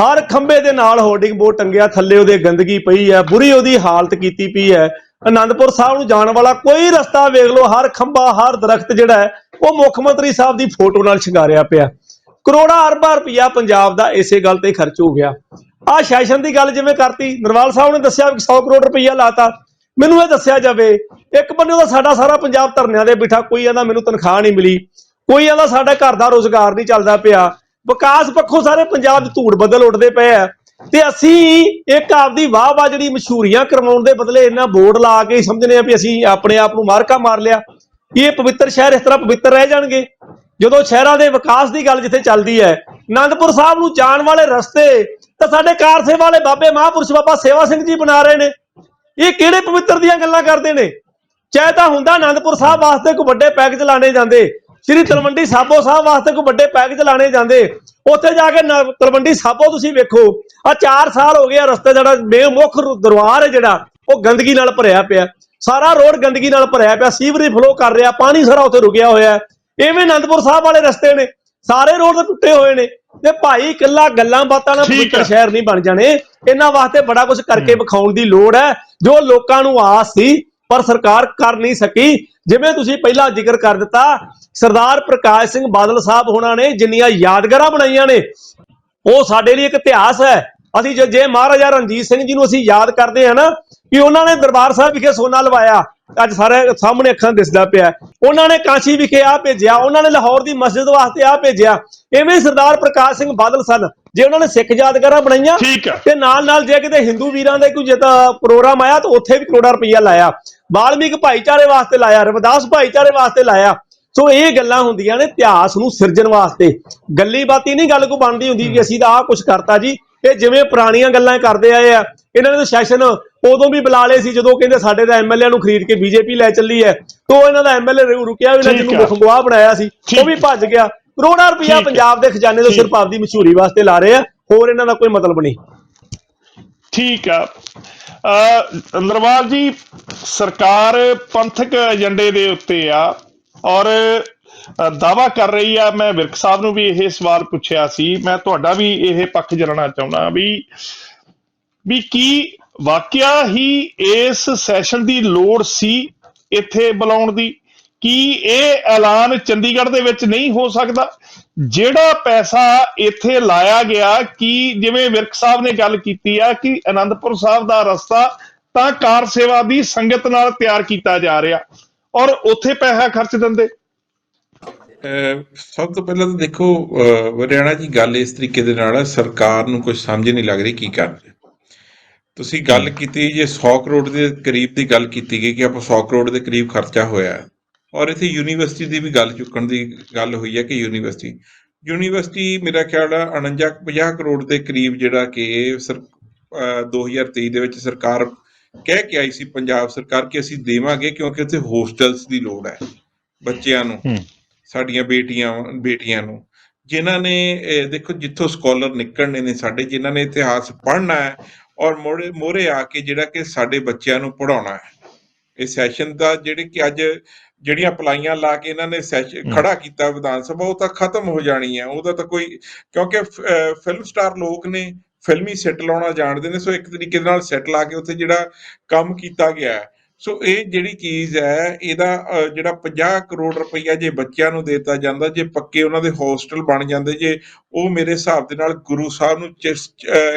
ਹਰ ਖੰਬੇ ਦੇ ਨਾਲ ਹੋਰਡਿੰਗ ਬੋਰਡ ਟੰਗਿਆ, ਥੱਲੇ ਉਹਦੇ ਗੰਦਗੀ ਪਈ ਹੈ, ਬੁਰੀ ਉਹਦੀ ਹਾਲਤ ਕੀਤੀ ਪਈ ਹੈ। ਆਨੰਦਪੁਰ ਸਾਹਿਬ ਨੂੰ ਜਾਣ ਵਾਲਾ ਕੋਈ ਰਸਤਾ ਵੇਖ ਲਓ, ਹਰ ਖੰਭਾ, ਹਰ ਦਰਖਤ ਜਿਹੜਾ ਹੈ ਉਹ ਮੁੱਖ ਮੰਤਰੀ ਸਾਹਿਬ ਦੀ ਫੋਟੋ ਨਾਲ ਸ਼ਿੰਗਾਰਿਆ ਪਿਆ। ਕਰੋੜਾਂ ਅਰਬਾਂ ਰੁਪਈਆ ਪੰਜਾਬ ਦਾ ਇਸੇ ਗੱਲ ਤੇ ਖਰਚ ਹੋ ਗਿਆ। ਆਹ ਸੈਸ਼ਨ ਦੀ ਗੱਲ ਜਿਵੇਂ ਕਰਤੀ, ਨਰਵਾਲ ਸਾਹਿਬ ਨੇ ਦੱਸਿਆ ਕਿ 100 ਕਰੋੜ ਰੁਪਈਆ ਲਾਤਾ। ਮੈਨੂੰ ਇਹ ਦੱਸਿਆ ਜਾਵੇ, ਇੱਕ ਬੰਨੇ ਦਾ ਸਾਡਾ ਸਾਰਾ ਪੰਜਾਬ ਧਰਨਿਆਂ ਦੇ ਬਿਠਾ, ਕੋਈ ਇਹਦਾ ਮੈਨੂੰ ਤਨਖਾਹ ਨਹੀਂ ਮਿਲੀ, ਕੋਈ ਇਹਦਾ ਸਾਡਾ ਘਰ ਦਾ ਰੋਜ਼ਗਾਰ ਨਹੀਂ ਚੱਲਦਾ ਪਿਆ। ਵਿਕਾਸ ਪੱਖੋਂ ਸਾਰੇ ਪੰਜਾਬ 'ਚ ਧੂੜ ਬਦਲ ਉੱਡਦੇ ਪਏ ਆ। ਤੇ ਅਸੀਂ ਇੱਕ ਆਪਦੀ ਵਾਹ ਵਾਹ ਜਿਹੜੀ ਮਸ਼ਹੂਰੀਆਂ ਕਰਵਾਉਣ ਦੇ ਬਦਲੇ ਇਹਨਾਂ ਬੋਰਡ ਲਾ ਕੇ ਸਮਝਨੇ ਆ ਵੀ ਅਸੀਂ ਆਪਣੇ ਆਪ ਨੂੰ ਮਾਰਕਾ ਮਾਰ ਲਿਆ। ਕਿ ਇਹ ਪਵਿੱਤਰ ਸ਼ਹਿਰ ਇਸ ਤਰ੍ਹਾਂ ਪਵਿੱਤਰ ਰਹਿ ਜਾਣਗੇ? ਜਦੋਂ ਸ਼ਹਿਰਾਂ ਦੇ ਵਿਕਾਸ ਦੀ ਗੱਲ ਜਿੱਥੇ ਚੱਲਦੀ ਹੈ ਆਨੰਦਪੁਰ ਸਾਹਿਬ ਨੂੰ ਜਾਣ ਵਾਲੇ ਰਸਤੇ, ਤਾਂ ਸਾਡੇ ਕਾਰ ਸੇਵਾ ਵਾਲੇ ਬਾਬੇ ਮਹਾਂਪੁਰਸ਼ ਬਾਬਾ ਸੇਵਾ ਸਿੰਘ ਜੀ ਬਣਾ ਰਹੇ ਨੇ। ਇਹ ਕਿਹੜੇ ਪਵਿੱਤਰ ਦੀਆਂ ਗੱਲਾਂ ਕਰਦੇ ਨੇ? ਚਾਹੇ ਤਾਂ ਹੁੰਦਾ ਆਨੰਦਪੁਰ ਸਾਹਿਬ ਵਾਸਤੇ ਕੋਈ ਵੱਡੇ ਪੈਕੇਜ ਲਾਣੇ ਜਾਂਦੇ, ਸ੍ਰੀ ਤਲਵੰਡੀ ਸਾਬੋ ਸਾਹਿਬ ਵਾਸਤੇ ਕੋਈ ਵੱਡੇ ਪੈਕੇਜ ਲਾਣੇ ਜਾਂਦੇ। ਉੱਥੇ ਜਾ ਕੇ ਤਲਵੰਡੀ ਸਾਬੋ ਤੁਸੀਂ ਵੇਖੋ ਆ 4 ਸਾਲ ਹੋ ਗਏ ਆ ਰਸਤੇ ਜਿਹੜਾ ਮੇ ਮੁੱਖ ਦਰਬਾਰ ਹੈ ਜਿਹੜਾ, ਉਹ ਗੰਦਗੀ ਨਾਲ ਭਰਿਆ ਪਿਆ। ਸਾਰਾ ਰੋਡ ਗੰਦਗੀ ਨਾਲ ਭਰਿਆ ਪਿਆ ਸੀਵਰੇਜ ਫਲੋ ਕਰ ਰਿਹਾ ਪਾਣੀ ਸਾਰਾ ਉੱਥੇ ਰੁਕਿਆ ਹੋਇਆ ਐਵੇਂ ਆਨੰਦਪੁਰ ਸਾਹਿਬ ਵਾਲੇ ਰਸਤੇ ਨੇ ਸਾਰੇ ਰੋਡ ਤਾਂ ਟੁੱਟੇ ਹੋਏ ਨੇ। ਤੇ ਭਾਈ ਇਕੱਲਾ ਗੱਲਾਂ ਬਾਤਾਂ ਨਾਲ ਪਵਿੱਤਰ। ਸ਼ਹਿਰ ਨਹੀਂ ਬਣ ਜਾਣੇ। ਇਹਨਾਂ ਵਾਸਤੇ ਬੜਾ ਕੁਝ ਕਰਕੇ ਵਿਖਾਉਣ ਦੀ ਲੋੜ ਹੈ ਜੋ ਲੋਕਾਂ ਨੂੰ ਆਸ ਸੀ ਪਰ ਸਰਕਾਰ ਕਰ ਨਹੀਂ ਸਕੀ। ਜਿਵੇਂ ਤੁਸੀਂ ਪਹਿਲਾਂ ਜ਼ਿਕਰ ਕਰ ਦਿੱਤਾ ਸਰਦਾਰ ਪ੍ਰਕਾਸ਼ ਸਿੰਘ ਬਾਦਲ ਸਾਹਿਬ ਹੋਣਾ ਨੇ ਜਿੰਨੀਆਂ ਯਾਦਗਾਰਾਂ ਬਣਾਈਆਂ ਨੇ ਉਹ ਸਾਡੇ ਲਈ ਇੱਕ ਇਤਿਹਾਸ ਹੈ। ਅਸੀਂ ਜੇ ਜੇ ਮਹਾਰਾਜਾ ਰਣਜੀਤ ਸਿੰਘ ਜੀ ਨੂੰ ਅਸੀਂ ਯਾਦ ਕਰਦੇ ਹਾਂ ਨਾ ਕਿ ਉਹਨਾਂ ਨੇ ਦਰਬਾਰ ਸਾਹਿਬ ਵਿਖੇ ਸੋਨਾ ਲਵਾਇਆ ਅੱਜ ਸਾਰੇ ਸਾਹਮਣੇ ਅੱਖਾਂ ਦਿਸਦਾ ਪਿਆ ਉਹਨਾਂ ਨੇ ਕਾਂਸ਼ੀ ਵਿਖੇ ਆ ਭੇਜਿਆ ਉਹਨਾਂ ਨੇ ਲਾਹੌਰ ਦੀ ਮਸਜਿਦ ਵਾਸਤੇ ਆ ਭੇਜਿਆ। ਐਵੇਂ ਸਰਦਾਰ ਪ੍ਰਕਾਸ਼ ਸਿੰਘ ਬਾਦਲ ਸਨ ਜੇ ਉਹਨਾਂ ਨੇ ਸਿੱਖ ਯਾਦਗਾਰਾਂ ਬਣਾਈਆਂ ਤੇ ਨਾਲ ਨਾਲ ਜੇ ਕਿਤੇ ਹਿੰਦੂ ਵੀਰਾਂ ਦਾ ਕੋਈ ਜਿੱਦਾਂ ਪ੍ਰੋਗਰਾਮ ਆਇਆ ਤਾਂ ਉੱਥੇ ਵੀ ਕਰੋੜਾਂ ਰੁਪਈਆ ਲਾਇਆ। ਬਾਲਮੀਕ ਭਾਈਚਾਰੇ ਵਾਸਤੇ ਲਾਇਆ ਰਵਿਦਾਸ ਭਾਈਚਾਰੇ ਵਾਸਤੇ ਲਾਇਆ। ਸੋ ਇਹ ਗੱਲਾਂ ਹੁੰਦੀਆਂ ਨੇ ਇਤਿਹਾਸ ਨੂੰ ਸਿਰਜਣ ਵਾਸਤੇ। ਗੱਲੀ ਬਾਤੀ ਨਹੀਂ ਗੱਲ ਕੋ ਬਣਦੀ ਹੁੰਦੀ ਕਿ ਅਸੀਂ ਤਾਂ ਆਹ ਕੁਝ ਕਰਤਾ ਜੀ। ਇਹ ਜਿਵੇਂ ਪੁਰਾਣੀਆਂ ਗੱਲਾਂ ਕਰਦੇ ਆਏ ਆ ਇਹਨਾਂ ਨੇ ਤਾਂ ਸੈਸ਼ਨ ਉਦੋਂ ਵੀ ਬੁਲਾ ਲਏ ਸੀ ਜਦੋਂ ਕਹਿੰਦੇ ਸਾਡੇ ਦਾ ਐਮਐਲਏ ਨੂੰ ਖਰੀਦ ਕੇ ਬੀਜੇਪੀ ਲੈ ਚੱਲੀ ਹੈ ਤੋਂ ਇਹਨਾਂ ਦਾ ਐਮਐਲਏ ਰੁਕਿਆ ਵੀ ਨਾ ਜਿਹਨੂੰ ਆ। ਮੁੱਖ ਗਵਾਹ ਬਣਾਇਆ ਸੀ। ਉਹ ਵੀ ਭੱਜ ਗਿਆ ਕਰੋੜਾਂ ਹੈ। ਪੰਜਾਬ ਦੇ ਖਜ਼ਾਨੇ ਤੋਂ। ਸਿਰਫ ਆਪਦੀ ਮਸ਼ਹੂਰੀ ਵਾਸਤੇ ਲਾ ਰਹੇ ਆ ਹੋਰ ਇਹਨਾਂ ਦਾ ਕੋਈ ਮਤਲਬ ਨਹੀਂ ਠੀਕ ਆ ਨਰਵਾਲ ਜੀ ਸਰਕਾਰ ਪੰਥਕ ਏਜੰਡੇ ਦੇ ਉੱਤੇ ਆ ਔਰ ਦਾਵਾ ਕਰ ਰਹੀ ਆ, ਮੈਂ ਵਿਰਕ ਸਾਹਿਬ ਨੂੰ ਵੀ ਇਹ ਸਵਾਲ ਪੁੱਛਿਆ ਸੀ। ਮੈਂ ਤੁਹਾਡਾ ਵੀ ਇਹ ਪੱਖ ਜਾਣਨਾ ਚਾਹੁੰਦਾ ਵੀ ਵੀ ਕੀ ਵਾਕਿਆ ਹੀ ਇਸ ਸੈਸ਼ਨ ਦੀ ਲੋੜ ਸੀ ਇੱਥੇ ਬੁਲਾਉਣ ਦੀ? ਕੀ ਇਹ ਐਲਾਨ ਚੰਡੀਗੜ੍ਹ ਦੇ ਵਿੱਚ ਨਹੀਂ ਹੋ ਸਕਦਾ? ਜਿਹੜਾ ਪੈਸਾ ਇੱਥੇ ਲਾਇਆ ਗਿਆ, ਕਿ ਜਿਵੇਂ ਵਿਰਕ ਸਾਹਿਬ ਨੇ ਗੱਲ ਕੀਤੀ ਆ ਕਿ ਆਨੰਦਪੁਰ ਸਾਹਿਬ ਦਾ ਰਸਤਾ, ਤਾਂ ਕਾਰ ਸੇਵਾ ਦੀ ਸੰਗਤ ਨਾਲ ਤਿਆਰ ਕੀਤਾ ਜਾ ਰਿਹਾ। ਔਰ ਉੱਥੇ ਪੈਸਾ ਖਰਚ ਦਿੰਦੇ। ਸਭ ਤੋਂ ਪਹਿਲਾਂ ਤਾਂ ਦੇਖੋ ਅਹ ਵਰਿਆਣਾ ਜੀ ਗੱਲ ਇਸ ਤਰੀਕੇ ਦੇ ਨਾਲ ਹੈ ਸਰਕਾਰ ਨੂੰ ਕੁਝ ਸਮਝ ਨਹੀਂ ਲੱਗ ਰਹੀ ਕੀ ਕਰ ਰਹੇ ਤੁਸੀਂ ਗੱਲ ਕੀਤੀ ਜੇ 100 ਕਰੋੜ ਦੇ ਕਰੀਬ ਦੀ ਗੱਲ ਕੀਤੀ ਗਈ ਕਿ ਆਪਾਂ 100 ਕਰੋੜ ਦੇ ਕਰੀਬ ਖਰਚਾ ਹੋਇਆ ਹੈ। ਔਰ ਇੱਥੇ ਯੂਨੀਵਰਸਿਟੀ ਦੀ ਵੀ ਗੱਲ ਚੁੱਕਣ ਦੀ ਗੱਲ ਹੋਈ ਹੈ ਕਿ ਯੂਨੀਵਰਸਿਟੀ ਯੂਨੀਵਰਸਿਟੀ ਮੇਰਾ ਖਿਆਲ ਹੈ 49 50 ਕਰੋੜ ਦੇ ਕਰੀਬ ਜਿਹੜਾ ਕਿ ਸਰ ਅਹ 2023 ਦੇ ਵਿੱਚ ਸਰਕਾਰ ਕਹਿ ਕੇ ਆਈ ਸੀ ਪੰਜਾਬ ਸਰਕਾਰ ਕਿ ਅਸੀਂ ਦੇਵਾਂਗੇ ਕਿਉਂਕਿ ਉੱਥੇ ਹੋਸਟਲਸ ਦੀ ਲੋੜ ਹੈ ਬੱਚਿਆਂ ਨੂੰ। ਸਾਡੀਆਂ ਬੇਟੀਆਂ ਬੇਟੀਆਂ ਨੂੰ। ਜਿਨ੍ਹਾਂ ਨੇ ਦੇਖੋ ਜਿੱਥੋਂ ਸਕਾਲਰ ਨਿਕਲਣੇ ਨੇ ਸਾਡੇ ਜਿਨ੍ਹਾਂ ਨੇ ਇਤਿਹਾਸ ਪੜ੍ਹਨਾ ਹੈ ਔਰ ਮੋਰੇ ਮੋਰੇ ਆ ਕੇ ਜਿਹੜਾ ਕਿ ਸਾਡੇ ਬੱਚਿਆਂ ਨੂੰ ਪੜਾਉਣਾ ਹੈ। ਇਹ ਸੈਸ਼ਨ ਦਾ ਜਿਹੜੇ ਕਿ ਅੱਜ ਜਿਹੜੀਆਂ ਅਪਲਾਈਆਂ ਲਾ ਕੇ ਇਹਨਾਂ ਨੇ। ਖੜਾ ਕੀਤਾ ਵਿਧਾਨ ਸਭਾ ਉਹ ਤਾਂ ਖਤਮ ਹੋ ਜਾਣੀ ਹੈ। ਉਹਦਾ ਤਾਂ ਕੋਈ ਕਿਉਂਕਿ ਫਿਲਮ ਸਟਾਰ ਲੋਕ ਨੇ ਫਿਲਮੀ ਸੈੱਟ ਲਾਉਣਾ ਜਾਣਦੇ ਨੇ ਸੋ ਇੱਕ ਤਰੀਕੇ ਦੇ ਨਾਲ ਸੈੱਟ ਲਾ ਕੇ ਉੱਥੇ ਜਿਹੜਾ ਕੰਮ ਕੀਤਾ ਗਿਆ ਹੈ। ਸੋ ਇਹ ਜਿਹੜੀ ਚੀਜ਼ ਹੈ ਇਹਦਾ ਜਿਹੜਾ 50 ਕਰੋੜ ਰੁਪਈਆ ਜੇ ਬੱਚਿਆਂ ਨੂੰ ਦਿੱਤਾ ਜਾਂਦਾ ਜੇ ਪੱਕੇ ਉਹਨਾਂ ਦੇ ਹੋਸਟਲ ਬਣ ਜਾਂਦੇ ਜੇ ਉਹ ਮੇਰੇ ਹਿਸਾਬ ਦੇ ਨਾਲ ਗੁਰੂ ਸਾਹਿਬ ਨੂੰ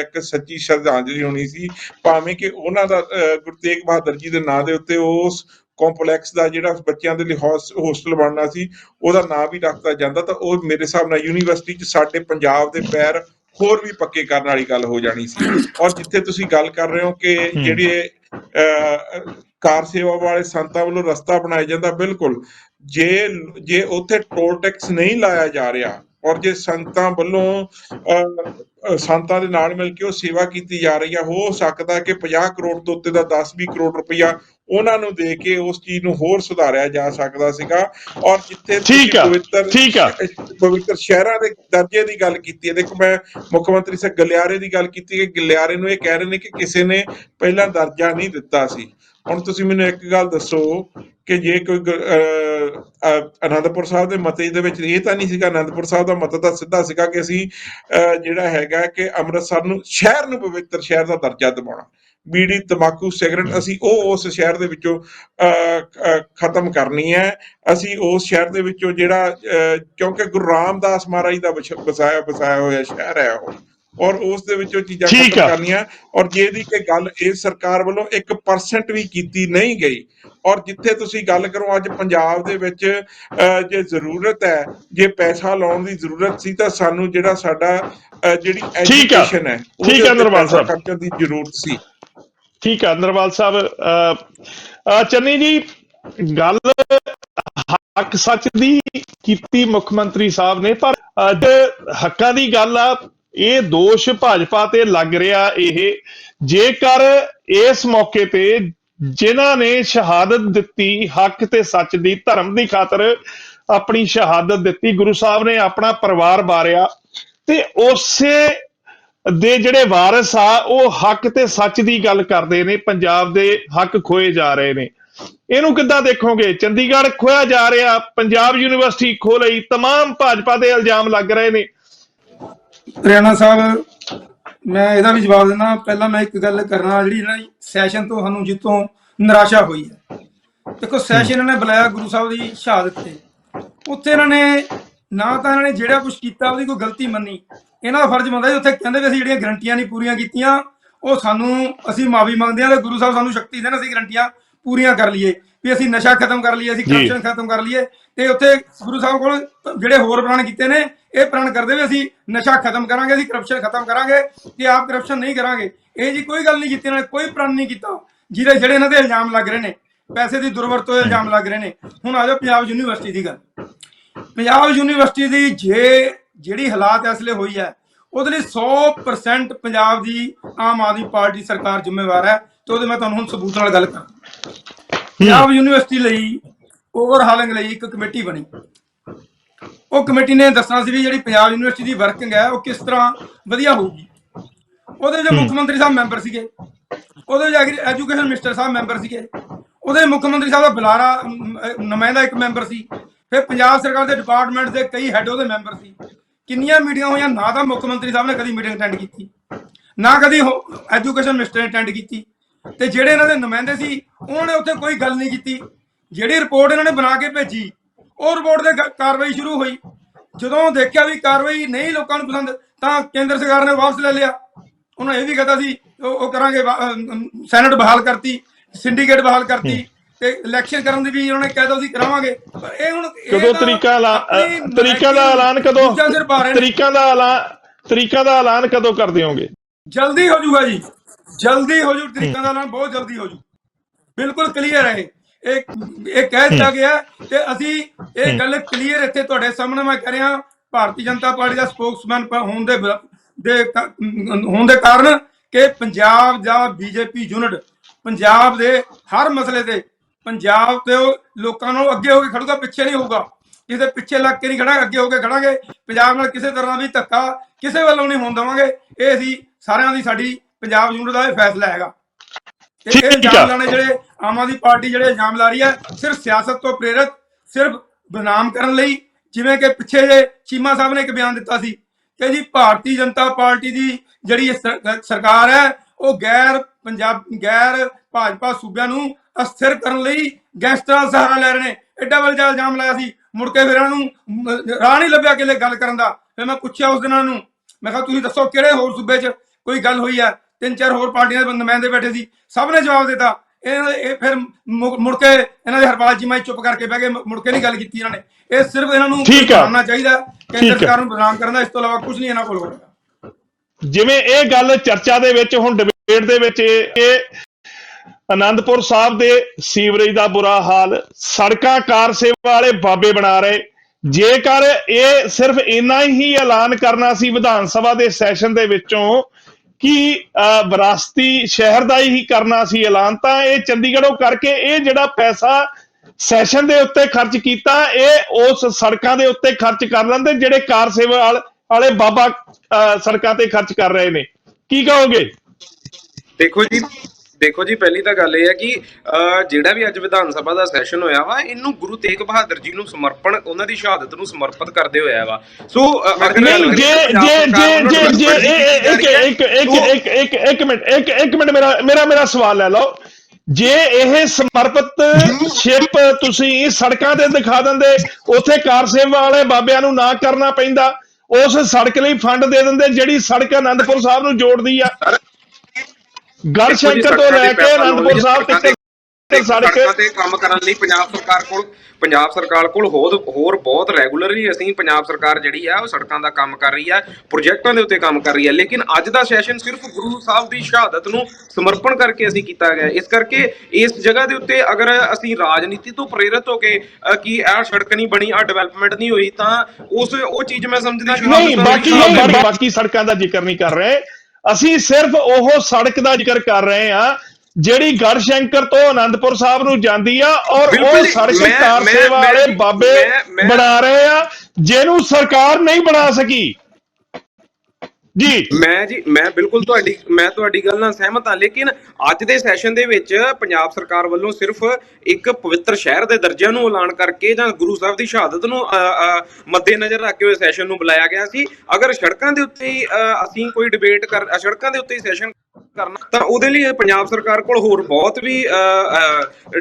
ਇੱਕ ਸੱਚੀ ਸ਼ਰਧਾਂਜਲੀ ਹੋਣੀ ਸੀ ਭਾਵੇਂ ਕਿ ਉਹਨਾਂ ਦਾ ਗੁਰੂ ਤੇਗ ਬਹਾਦਰ ਜੀ ਦੇ ਨਾਂ ਦੇ ਉੱਤੇ ਉਸ ਕੰਪਲੈਕਸ ਦਾ ਜਿਹੜਾ ਬੱਚਿਆਂ ਦੇ ਲਈ ਹੋਸਟਲ ਬਣਨਾ ਸੀ ਉਹਦਾ ਨਾਂ ਵੀ ਰੱਖਦਾ ਜਾਂਦਾ ਤਾਂ ਉਹ ਮੇਰੇ ਹਿਸਾਬ ਨਾਲ ਯੂਨੀਵਰਸਿਟੀ 'ਚ ਸਾਡੇ ਪੰਜਾਬ ਦੇ ਪੈਰ ਹੋਰ ਵੀ ਪੱਕੇ ਕਰਨ ਵਾਲੀ ਗੱਲ ਹੋ ਜਾਣੀ ਸੀ ਔਰ ਜਿੱਥੇ ਤੁਸੀਂ ਗੱਲ ਕਰ ਰਹੇ ਹੋ ਕਿ। ਜਿਹੜੇ ਕਾਰ ਸੇਵਾ ਵਾਲੇ ਸੰਤਾਂ ਵੱਲੋਂ ਰਸਤਾ ਬਣਾਇਆ ਜਾਂਦਾ ਬਿਲਕੁਲ। ਜੇ ਜੇ ਉੱਥੇ ਟੋਲ ਟੈਕਸ ਨਹੀਂ ਲਾਇਆ ਜਾ ਰਿਹਾ ਔਰ ਜੇ ਸੰਤਾਂ ਵੱਲੋਂ ਅਹ, ਸੰਤਾਂ ਦੇ ਨਾਲ ਮਿਲ ਕੇ ਉਹ ਸੇਵਾ ਕੀਤੀ ਜਾ ਰਹੀ ਹੈ ਹੋ ਸਕਦਾ ਕਿ 50 ਕਰੋੜ ਤੋਂ ਉੱਤੇ ਦਾ 10-20 ਕਰੋੜ ਰੁਪਈਆ ਉਹਨਾਂ ਨੂੰ ਦੇ ਕੇ ਉਸ ਚੀਜ਼ ਨੂੰ ਹੋਰ ਸੁਧਾਰਿਆ ਜਾ ਸਕਦਾ ਸੀਗਾ। ਔਰ ਜਿੱਥੇ ਠੀਕ ਆ, ਠੀਕ ਆ। ਪਵਿੱਤਰ ਸ਼ਹਿਰਾਂ ਦੇ ਦਰਜੇ ਦੀ ਗੱਲ ਕੀਤੀ ਹੈ। ਦੇਖੋ ਮੈਂ ਮੁੱਖ ਮੰਤਰੀ ਸਾਹਿਬ ਗਲਿਆਰੇ ਦੀ ਗੱਲ ਕੀਤੀ ਹੈ ਗਲਿਆਰੇ ਨੂੰ ਇਹ ਕਹਿ ਰਹੇ ਨੇ ਕਿ ਕਿਸੇ ਨੇ ਪਹਿਲਾਂ ਦਰਜਾ ਨਹੀਂ ਦਿੱਤਾ ਸੀ। ਹੁਣ ਤੁਸੀਂ ਮੈਨੂੰ ਇੱਕ ਗੱਲ ਦੱਸੋ ਕਿ ਜੇ ਕੋਈ ਅਨੰਦਪੁਰ ਸਾਹਿਬ ਦੇ ਮਤੇ ਦੇ ਵਿੱਚ ਇਹ ਤਾਂ ਨਹੀਂ ਸੀਗਾ ਅਨੰਦਪੁਰ ਸਾਹਿਬ ਦਾ ਮਤਾ ਤਾਂ ਸਿੱਧਾ ਸੀਗਾ ਕਿ ਅਸੀਂ ਜਿਹੜਾ ਹੈਗਾ ਕਿ ਅੰਮ੍ਰਿਤਸਰ ਨੂੰ ਸ਼ਹਿਰ ਨੂੰ ਪਵਿੱਤਰ ਸ਼ਹਿਰ ਦਾ ਦਰਜਾ ਦਿਵਾਉਣਾ। ਬੀੜੀ ਤਮਾਕੂ ਸਿਗਰਟ ਅਸੀਂ ਉਹ ਉਸ ਸ਼ਹਿਰ ਦੇ ਵਿੱਚੋਂ ਖਤਮ ਕਰਨੀ ਹੈ ਅਸੀਂ ਉਸ ਸ਼ਹਿਰ ਦੇ ਵਿੱਚੋਂ ਜਿਹੜਾ ਕਿਉਂਕਿ ਗੁਰੂ ਰਾਮਦਾਸ ਮਹਾਰਾਜ ਦਾ ਵਸਾਇਆ ਵਸਾਇਆ ਹੋਇਆ ਸ਼ਹਿਰ ਹੈ ਉਹ ਔਰ ਉਸ ਦੇ ਵਿੱਚੋਂ ਚੀਜ਼ਾਂ ਖਤਮ। ਕਰਨੀਆਂ ਔਰ ਜੇ ਦੀ ਕਿ ਗੱਲ ਇਸ ਸਰਕਾਰ ਵੱਲੋਂ 1% ਵੀ ਕੀਤੀ ਨਹੀਂ ਗਈ ਔਰ ਜਿੱਥੇ ਤੁਸੀਂ ਗੱਲ ਕਰੋ ਅੱਜ ਪੰਜਾਬ ਦੇ ਵਿੱਚ ਜੇ ਜ਼ਰੂਰਤ ਹੈ ਜੇ ਪੈਸਾ ਲਾਉਣ ਦੀ ਜ਼ਰੂਰਤ ਸੀ ਤਾਂ ਸਾਨੂੰ ਜਿਹੜਾ ਸਾਡਾ ਜਿਹੜੀ। ਐਜੂਕੇਸ਼ਨ ਹੈ ਠੀਕ ਨਰਵਾਲ ਸਾਹਿਬ। ਖਰਚਣ ਦੀ ਜ਼ਰੂਰਤ ਸੀ ਠੀਕ ਆ ਨਰਵਾਲ ਸਾਹਿਬ ਅਹ, ਚੰਨੀ ਜੀ ਗੱਲ ਹੱਕ ਸੱਚ ਦੀ ਕੀਤੀ ਮੁੱਖ ਮੰਤਰੀ ਸਾਹਿਬ ਨੇ ਪਰ ਅੱਜ ਹੱਕਾਂ ਦੀ ਗੱਲ ਆ ਇਹ ਦੋਸ਼ ਭਾਜਪਾ ਤੇ ਲੱਗ ਰਿਹਾ ਇਹ ਜੇਕਰ ਇਸ ਮੌਕੇ ਤੇ ਜਿਨ੍ਹਾਂ ਨੇ ਸ਼ਹਾਦਤ ਦਿੱਤੀ ਹੱਕ ਤੇ ਸੱਚ ਦੀ ਧਰਮ ਦੀ ਖਾਤਰ ਆਪਣੀ ਸ਼ਹਾਦਤ ਦਿੱਤੀ ਗੁਰੂ ਸਾਹਿਬ ਨੇ ਆਪਣਾ ਪਰਿਵਾਰ ਬਾਰਿਆ ਤੇ ਉਸੇ ਦੇ ਜਿਹੜੇ ਵਾਰਿਸ ਆ ਉਹ ਹੱਕ ਤੇ ਸੱਚ ਦੀ ਗੱਲ ਕਰਦੇ ਨੇ ਪੰਜਾਬ ਦੇ ਹੱਕ ਖੋਏ ਜਾ ਰਹੇ ਨੇ ਇਹਨੂੰ ਕਿੱਦਾਂ ਦੇਖੋਗੇ ਚੰਡੀਗੜ੍ਹ ਖੋਇਆ ਜਾ ਰਿਹਾ ਪੰਜਾਬ ਯੂਨੀਵਰਸਿਟੀ ਖੋ ਲਈ तमाम ਭਾਜਪਾ ਦੇ ਇਲਜ਼ਾਮ ਲੱਗ ਰਹੇ ਨੇ ਹਰਿਆਣਾ ਸਾਹਿਬ ਮੈਂ ਇਹਦਾ ਵੀ ਜਵਾਬ ਦਿੰਦਾ ਪਹਿਲਾਂ ਮੈਂ ਇੱਕ ਗੱਲ ਕਰਨਾ ਜਿਹੜੀ ਨਾ ਸੈਸ਼ਨ ਤੋਂ ਸਾਨੂੰ ਜਿੱਤੋਂ ਨਿਰਾਸ਼ਾ ਹੋਈ ਹੈ ਦੇਖੋ ਸੈਸ਼ਨ ਇਹਨਾਂ ਨੇ ਬੁਲਾਇਆ ਗੁਰੂ ਸਾਹਿਬ ਦੀ ਸ਼ਹਾਦਤ ਤੇ ਉੱਥੇ ਇਹਨਾਂ ਨੇ ਨਾ ਤਾਂ ਇਹਨਾਂ ਨੇ ਜਿਹੜਾ ਕੁਝ ਕੀਤਾ ਉਹਦੀ ਕੋਈ ਗਲਤੀ ਮੰਨੀ। ਇਹਨਾਂ ਦਾ ਫਰਜ਼ ਬਣਦਾ ਸੀ ਉੱਥੇ ਕਹਿੰਦੇ ਵੀ ਅਸੀਂ ਜਿਹੜੀਆਂ ਗਰੰਟੀਆਂ ਨਹੀਂ ਪੂਰੀਆਂ ਕੀਤੀਆਂ ਉਹ ਸਾਨੂੰ ਅਸੀਂ ਮਾਫੀ ਮੰਗਦੇ ਹਾਂ ਤੇ ਗੁਰੂ ਸਾਹਿਬ ਸਾਨੂੰ ਸ਼ਕਤੀ ਦੇਣ ਅਸੀਂ ਗਰੰਟੀਆਂ ਪੂਰੀਆਂ ਕਰ ਲਈਏ। ਵੀ ਅਸੀਂ ਨਸ਼ਾ ਖਤਮ ਕਰ ਲਈਏ ਅਸੀਂ ਜੀ। ਕਰਪਸ਼ਨ ਖਤਮ ਕਰ ਲਈਏ। ਤੇ ਉੱਥੇ ਗੁਰੂ ਸਾਹਿਬ ਕੋਲ ਜਿਹੜੇ ਹੋਰ ਪ੍ਰਣ ਕੀਤੇ ਨੇ ਇਹ ਪ੍ਰਣ ਕਰਦੇ ਵੀ ਅਸੀਂ ਨਸ਼ਾ ਖਤਮ ਕਰਾਂਗੇ ਅਸੀਂ ਕਰਪਸ਼ਨ ਖਤਮ ਕਰਾਂਗੇ ਤੇ ਆਪ ਕਰਪਸ਼ਨ ਨਹੀਂ ਕਰਾਂਗੇ। ਇਹ ਜੀ ਕੋਈ ਗੱਲ ਨਹੀਂ ਕੀਤੀ ਇਹਨਾਂ ਨੇ ਕੋਈ ਪ੍ਰਣ ਨਹੀਂ ਕੀਤਾ। ਜਿਹਦੇ ਜਿਹੜੇ ਇਹਨਾਂ ਦੇ ਇਲਜ਼ਾਮ ਲੱਗ ਰਹੇ ਨੇ ਪੈਸੇ ਦੀ ਦੁਰਵਰਤੋਂ ਦੇ ਇਲਜ਼ਾਮ ਲੱਗ ਰਹੇ ਨੇ। ਹੁਣ ਆ ਜਾਓ ਪੰਜਾਬ ਯੂਨੀਵਰਸਿਟੀ ਦੀ ਗੱਲ। ਪੰਜਾਬ ਯੂਨੀਵਰਸਿਟੀ ਦੀ ਜੇ ਜਿਹੜੀ ਹਾਲਾਤ ਇਸ ਲਈ ਹੋਈ ਹੈ ਉਹਦੇ ਲਈ 100% ਪੰਜਾਬ ਦੀ ਆਮ ਆਦਮੀ ਪਾਰਟੀ ਸਰਕਾਰ ਜ਼ਿੰਮੇਵਾਰ ਹੈ ਤੇ ਉਹਦੇ ਮੈਂ ਤੁਹਾਨੂੰ ਹੁਣ ਸਬੂਤ ਨਾਲ ਗੱਲ ਕਰਾਂ। ਪੰਜਾਬ ਯੂਨੀਵਰਸਿਟੀ ਲਈ ਓਵਰਹਾਲਿੰਗ ਲਈ ਇੱਕ ਕਮੇਟੀ ਬਣੀ। ਉਹ ਕਮੇਟੀ ਨੇ ਦੱਸਣਾ ਸੀ ਵੀ ਜਿਹੜੀ ਪੰਜਾਬ ਯੂਨੀਵਰਸਿਟੀ ਦੀ ਵਰਕਿੰਗ ਹੈ ਉਹ ਕਿਸ ਤਰ੍ਹਾਂ ਵਧੀਆ ਹੋਊਗੀ। ਉਹਦੇ ਵਿੱਚ ਮੁੱਖ ਮੰਤਰੀ ਸਾਹਿਬ ਮੈਂਬਰ ਸੀਗੇ। ਉਹਦੇ ਵਿੱਚ ਐਜੂਕੇਸ਼ਨ ਮਿਨਿਸਟਰ ਸਾਹਿਬ ਮੈਂਬਰ ਸੀਗੇ। ਉਹਦੇ ਮੁੱਖ ਮੰਤਰੀ ਸਾਹਿਬ ਦਾ ਬੁਲਾਰਾ ਅਮ, ਨੁਮਾਇੰਦਾ ਇੱਕ ਮੈਂਬਰ ਸੀ। ਫਿਰ ਪੰਜਾਬ ਸਰਕਾਰ ਦੇ ਡਿਪਾਰਟਮੈਂਟ ਦੇ ਕਈ ਹੈੱਡ ਉਹਦੇ ਮੈਂਬਰ ਸੀ। ਕਿੰਨੀਆਂ ਮੀਟਿੰਗਾਂ ਹੋਈਆਂ, ਨਾ ਤਾਂ ਮੁੱਖ ਮੰਤਰੀ ਸਾਹਿਬ ਨੇ ਕਦੀ ਮੀਟਿੰਗ ਅਟੈਂਡ ਕੀਤੀ, ਨਾ ਕਦੀ ਐਜੂਕੇਸ਼ਨ ਮਿਨਿਸਟਰ ਨੇ ਅਟੈਂਡ ਕੀਤੀ ਤੇ ਜਿਹੜੇ ਇਹਨਾਂ ਦੇ ਨੁਮਾਇੰਦੇ ਸੀ, ਉਹਨਾਂ ਨੇ ਉੱਥੇ ਕੋਈ ਗੱਲ ਨਹੀਂ ਕੀਤੀ। ਜਿਹੜੀ ਰਿਪੋਰਟ ਇਹਨਾਂ ਨੇ ਬਣਾ ਕੇ ਭੇਜੀ, ਉਹ ਰਿਪੋਰਟ ਦੇ ਕਾਰਵਾਈ ਸ਼ੁਰੂ ਹੋਈ। ਜਦੋਂ ਦੇਖਿਆ ਵੀ ਕਾਰਵਾਈ ਨਹੀਂ ਲੋਕਾਂ ਨੂੰ ਪਸੰਦ, ਤਾਂ ਕੇਂਦਰ ਸਰਕਾਰ ਨੇ ਵਾਪਸ ਲੈ ਲਿਆ। ਉਹਨਾਂ ਇਹ ਵੀ ਕਹਤਾ ਸੀ, ਉਹ ਕਰਾਂਗੇ ਵਾ- ਸੈਨੇਟ ਬਹਾਲ ਕਰਤੀ ਸਿੰਡੀਕੇਟ ਬਹਾਲ ਕਰਤੀ। ਤੇ ਇਲੈਕਸ਼ਨ ਕਰਨ ਦੀ ਵੀ ਉਹਨਾਂ ਨੇ ਕਹਿਤਾ ਸੀ ਕਰਾਵਾਂਗੇ। ਪਰ ਇਹ ਹੁਣ ਕਦੋਂ ਤਰੀਕਾ ਤਰੀਕਾ ਦਾ ਐਲਾਨ ਕਦੋਂ। ਤਰੀਕਾ ਦਾ ਐਲਾਨ ਤਰੀਕਾ ਦਾ ਐਲਾਨ ਕਦੋਂ ਕਰ ਦਿਓਗੇ ਜਲਦੀ ਹੋ ਜਾਊਗਾ ਜੀ। ਜਲਦੀ ਹੋ ਜੂ ਤਰੀਕਾ ਦਾ ਐਲਾਨ ਬਹੁਤ ਜਲਦੀ ਹੋ ਜੂ ਬਿਲਕੁਲ ਕਲੀਅਰ ਹੈ ਇਹ। ਇਹ ਕਹਿ ਦਿੱਤਾ ਗਿਆ ਤੇ ਅਸੀਂ ਇਹ ਗੱਲ ਕਲੀਅਰ ਇੱਥੇ ਤੁਹਾਡੇ ਸਾਹਮਣੇ ਮੈਂ ਕਰ ਰਿਹਾ ਭਾਰਤੀ ਜਨਤਾ ਪਾਰਟੀ ਦਾ ਸਪੋਕਸਮੈਨ ਹੋਣ ਦੇ ਦੇ ਹੋਣ ਦੇ ਕਾਰਨ ਕਿ ਪੰਜਾਬ ਦਾ ਬੀਜੇਪੀ ਯੂਨਿਟ ਪੰਜਾਬ ਦੇ ਹਰ ਮਸਲੇ ਤੇ ਪੰਜਾਬ ਤੇ ਉਹ ਲੋਕਾਂ ਨੂੰ ਅੱਗੇ ਹੋ ਕੇ ਖੜੂਗਾ ਪਿੱਛੇ ਨਹੀਂ ਹੋਊਗਾ। ਕਿਸੇ ਪਿੱਛੇ ਲੱਗ ਕੇ ਨਹੀਂ ਖੜਾ ਅੱਗੇ ਹੋ ਕੇ ਖੜਾਂਗੇ। ਪੰਜਾਬ ਨਾਲ ਕਿਸੇ ਤਰ੍ਹਾਂ ਵੀ ਧੱਕਾ ਕਿਸੇ ਵੱਲੋਂ ਨਹੀਂ ਹੋਣ ਦੇਵਾਂਗੇ। ਇਹ ਅਸੀਂ ਸਾਰਿਆਂ ਦੀ ਸਾਡੀ ਪੰਜਾਬ ਯੂਨਿਟ ਦਾ ਇਹ ਫੈਸਲਾ ਹੈਗਾ। ਤੇ ਇਹ। ਇਲਜ਼ਾਮ ਲਾਣੇ ਜਿਹੜੇ ਆਮ ਆਦਮੀ ਪਾਰਟੀ ਜਿਹੜੇ ਇਲਜ਼ਾਮ ਲਾ ਰਹੀ ਹੈ ਸਿਰਫ ਸਿਆਸਤ ਤੋਂ ਪ੍ਰੇਰਿਤ ਸਿਰਫ ਬਦਨਾਮ ਕਰਨ ਲਈ ਜਿਵੇਂ ਕਿ ਪਿੱਛੇ ਜੇ ਚੀਮਾ ਸਾਹਿਬ ਨੇ ਇੱਕ ਬਿਆਨ ਦਿੱਤਾ ਸੀ ਕਿ ਜੀ ਭਾਰਤੀ ਜਨਤਾ ਪਾਰਟੀ ਦੀ ਜਿਹੜੀ ਸਰਕਾਰ ਹੈ ਉਹ ਗੈਰ ਪੰਜਾਬ ਗੈਰ ਭਾਜਪਾ ਸੂਬਿਆਂ ਨੂੰ ਅਸਥਿਰ ਕਰਨ ਲਈ ਗੈਂਗਸਟਰਾਂ ਸਹਾਰਾ ਲੈ ਰਹੇ ਨੇ। ਐਡਾ ਵੱਡਾ ਇਲਜ਼ਾਮ ਲਾਇਆ ਸੀ। ਮੁੜ ਕੇ ਫਿਰ ਇਹਨਾਂ ਨੂੰ ਰਾਹ ਨਹੀਂ ਲੱਭਿਆ ਕਿਲੇ ਗੱਲ ਕਰਨ ਦਾ। ਫਿਰ ਮੈਂ ਪੁੱਛਿਆ ਉਸ ਦਿਨਾਂ ਨੂੰ ਮੈਂ ਕਿਹਾ ਤੁਸੀਂ ਦੱਸੋ ਕਿਹੜੇ ਹੋਰ ਸੂਬੇ 'ਚ ਕੋਈ ਗੱਲ ਹੋਈ ਹੈ? ਤਿੰਨ ਚਾਰ ਹੋਰ ਪਾਰਟੀਆਂ ਦੇ ਨੁਮਾਇੰਦੇ ਬੈਠੇ ਸੀ। ਸਭ ਨੇ ਜਵਾਬ ਦਿੱਤਾ। ਇਹ ਇਹ ਫਿਰ ਮੁੜ ਕੇ ਇਹਨਾਂ ਦੇ ਹਰਪਾਲ ਜੀ ਮੈਂ ਚੁੱਪ ਕਰਕੇ ਬਹਿ ਗਏ। ਮੁੜ ਕੇ ਨਹੀਂ ਗੱਲ ਕੀਤੀ ਇਹਨਾਂ ਨੇ। ਇਹ ਸਿਰਫ ਇਹਨਾਂ ਨੂੰ ਆ। ਜਾਣਨਾ ਚਾਹੀਦਾ ਕੇਂਦਰ ਆ। ਸਰਕਾਰ ਨੂੰ ਬਦਨਾਮ ਕਰਨ ਦਾ। ਇਸ ਤੋਂ ਇਲਾਵਾ ਕੁਝ ਨਹੀਂ ਇਹਨਾਂ ਕੋਲ ਹੋਵੇਗਾ ਜਿਵੇਂ ਇਹ ਗੱਲ ਚਰਚਾ ਦੇ ਵਿੱਚ ਹੁਣ ਡਿਬੇਟ ਦੇ ਵਿੱਚ ਇਹ ਆਨੰਦਪੁਰ ਸਾਹਿਬ ਦੇ ਸੀਵਰੇਜ ਦਾ ਬੁਰਾ ਹਾਲ ਸੜਕਾਂ ਕਾਰ ਸੇਵਾ ਵਾਲੇ ਬਾਬੇ ਬਣਾ ਰਹੇ। ਜੇਕਰ ਇਹ ਸਿਰਫ ਇੰਨਾ ਹੀ ਐਲਾਨ ਕਰਨਾ ਸੀ ਵਿਧਾਨ ਸਭਾ ਦੇ ਸੈਸ਼ਨ ਦੇ ਵਿੱਚੋਂ ਕਿ ਵਿਰਾਸਤੀ ਸ਼ਹਿਰ ਦਾ ਹੀ ਕਰਨਾ ਸੀ ਐਲਾਨ ਤਾਂ ਇਹ ਚੰਡੀਗੜ੍ਹੋਂ ਕਰਕੇ ਇਹ ਜਿਹੜਾ ਪੈਸਾ ਸੈਸ਼ਨ ਦੇ ਉੱਤੇ ਖਰਚ ਕੀਤਾ ਇਹ ਉਸ ਸੜਕਾਂ ਦੇ ਉੱਤੇ ਖਰਚ ਕਰ ਲੈਂਦੇ ਜਿਹੜੇ ਕਾਰ ਸੇਵਾ ਵਾਲੇ ਬਾਬਾ ਅਹ, ਸੜਕਾਂ ਤੇ ਖਰਚ ਕਰ ਰਹੇ ਨੇ। ਕੀ ਕਹੋਗੇ? ਦੇਖੋ ਜੀ ਦੇਖੋ ਜੀ ਪਹਿਲੀ ਤਾਂ ਗੱਲ ਇਹ ਹੈ ਕਿ ਜਿਹੜਾ ਵੀ ਅੱਜ ਵਿਧਾਨ ਸਭਾ ਦਾ ਸੈਸ਼ਨ ਹੋਇਆ ਵਾ ਇਹਨੂੰ ਗੁਰੂ ਤੇਗ ਬਹਾਦਰ ਜੀ ਨੂੰ ਸਮਰਪਣ ਉਹਨਾਂ ਦੀ ਸ਼ਹਾਦਤ ਨੂੰ ਸਮਰਪਿਤ ਕਰਦੇ ਹੋਇਆ ਵਾ। ਸੋ ਨਹੀਂ ਜੇ ਜੇ ਇਹ- ਕੀਤੀ ਜਾ ਇੱਕ ਰਹੀ ਹੈ, ਇੱਕ ਇੱਕ ਸੋ- ਇੱਕ ਇੱਕ ਇੱਕ ਮਿੰਟ ਇੱਕ ਇੱਕ ਮਿੰਟ ਮੇਰਾ ਮੇਰਾ ਮੇਰਾ ਸਵਾਲ ਲੈ ਲਓ। ਜੇ ਇਹ ਸਮਰਪਿਤ ਸ਼ਿਪ ਤੁਸੀਂ ਸੜਕਾਂ ਤੇ ਦਿਖਾ ਦਿੰਦੇ ਉੱਥੇ ਕਾਰ ਸੇਵਾ ਵਾਲੇ ਬਾਬਿਆਂ ਨੂੰ ਨਾ ਕਰਨਾ ਪੈਂਦਾ ਉਸ ਸੜਕ ਲਈ ਫੰਡ ਦੇ ਦਿੰਦੇ ਜਿਹੜੀ ਸੜਕ ਆਨੰਦਪੁਰ ਸਾਹਿਬ ਨੂੰ ਜੋੜਦੀ ਆ। ਗੜ ਦੇਖੋ ਜੀ, ਸ਼ੰਕਰ ਤੋਂ ਲੈ ਤੇ ਕੇ ਲਾਉਣ ਸਾਹਿਬ ਤੱਕ ਸੜਕ ਸੜਕਾਂ ਤੇ ਕੰਮ ਕਰਨ ਲਈ ਪੰਜਾਬ ਸਰਕਾਰ ਕੋਲ ਪੰਜਾਬ ਸਰਕਾਰ ਕੋਲ ਹੋਰ ਹੋਰ ਬਹੁਤ ਰੈਗੂਲਰਲੀ ਅਸੀਂ ਪੰਜਾਬ ਸਰਕਾਰ ਜਿਹੜੀ ਆ ਉਹ ਸੜਕਾਂ ਦਾ ਕੰਮ ਕਰ ਰਹੀ ਆ ਪ੍ਰੋਜੈਕਟਾਂ ਦੇ ਉੱਤੇ ਕੰਮ ਕਰ ਰਹੀ ਆ। ਲੇਕਿਨ ਅੱਜ ਦਾ ਸੈਸ਼ਨ ਸਿਰਫ ਗੁਰੂ ਸਾਹਿਬ ਦੀ ਸ਼ਹਾਦਤ ਨੂੰ ਸਮਰਪਣ ਕਰਕੇ ਅਸੀਂ ਕੀਤਾ ਗਿਆ। ਇਸ ਕਰਕੇ ਇਸ ਜਗ੍ਹਾ ਦੇ ਉੱਤੇ ਅਗਰ ਅਸੀਂ ਰਾਜਨੀਤੀ ਤੋਂ ਪ੍ਰੇਰਿਤ ਹੋ ਕੇ ਕਿ ਇਹ ਸੜਕ ਨਹੀਂ ਬਣੀ ਆ ਡਿਵੈਲਪਮੈਂਟ ਨਹੀਂ ਹੋਈ ਤਾਂ ਉਸ ਉਹ ਚੀਜ਼ ਮੈਂ ਸਮਝਦਾ ਨਹੀਂ ਬਾਕੀ ਬਾਕੀ ਸੜਕਾਂ ਦਾ ਜ਼ਿਕਰ ਨਹੀਂ ਕਰ ਰਹੇ। ਅਸੀਂ ਸਿਰਫ ਉਹ ਸੜਕ ਦਾ ਜ਼ਿਕਰ ਕਰ ਰਹੇ ਆ ਜਿਹੜੀ ਗੜ ਸ਼ੰਕਰ ਤੋਂ ਆਨੰਦਪੁਰ ਸਾਹਿਬ ਨੂੰ ਜਾਂਦੀ ਆ ਔਰ ਉਹ ਸੜਕ ਕਾਰ ਸੇਵਾ ਵਾਲੇ ਬਾਬੇ ਬਣਾ ਰਹੇ ਆ ਜਿਹਨੂੰ ਸਰਕਾਰ ਨਹੀਂ ਬਣਾ ਸਕੀ। ਜੀ। ਮੈਂ ਜੀ ਮੈਂ ਬਿਲਕੁਲ ਤੁਹਾਡੀ ਮੈਂ ਤੁਹਾਡੀ ਗੱਲ ਨਾਲ ਸਹਿਮਤ ਹਾਂ ਲੇਕਿਨ ਅੱਜ ਦੇ ਸੈਸ਼ਨ ਦੇ ਵਿੱਚ ਪੰਜਾਬ ਸਰਕਾਰ ਵੱਲੋਂ ਸਿਰਫ ਇੱਕ ਪਵਿੱਤਰ ਸ਼ਹਿਰ ਦੇ ਦਰਜਿਆਂ ਨੂੰ ਐਲਾਨ ਕਰਕੇ ਜਾਂ ਗੁਰੂ ਸਾਹਿਬ ਦੀ ਸ਼ਹਾਦਤ ਨੂੰ ਅ, ਅ, ਮੱਦੇਨਜ਼ਰ ਰੱਖ ਕੇ ਹੋਏ ਸੈਸ਼ਨ ਨੂੰ ਬੁਲਾਇਆ ਗਿਆ ਸੀ। ਅਗਰ ਸੜਕਾਂ ਦੇ ਉੱਤੇ ਅਸੀਂ ਕੋਈ ਡਿਬੇਟ ਕਰ ਸੜਕਾਂ ਦੇ ਉੱਤੇ ਸੈਸ਼ਨ ਕਰਨਾ ਤਾਂ ਉਹਦੇ ਲਈ ਪੰਜਾਬ ਸਰਕਾਰ ਕੋਲ ਹੋਰ ਬਹੁਤ ਵੀ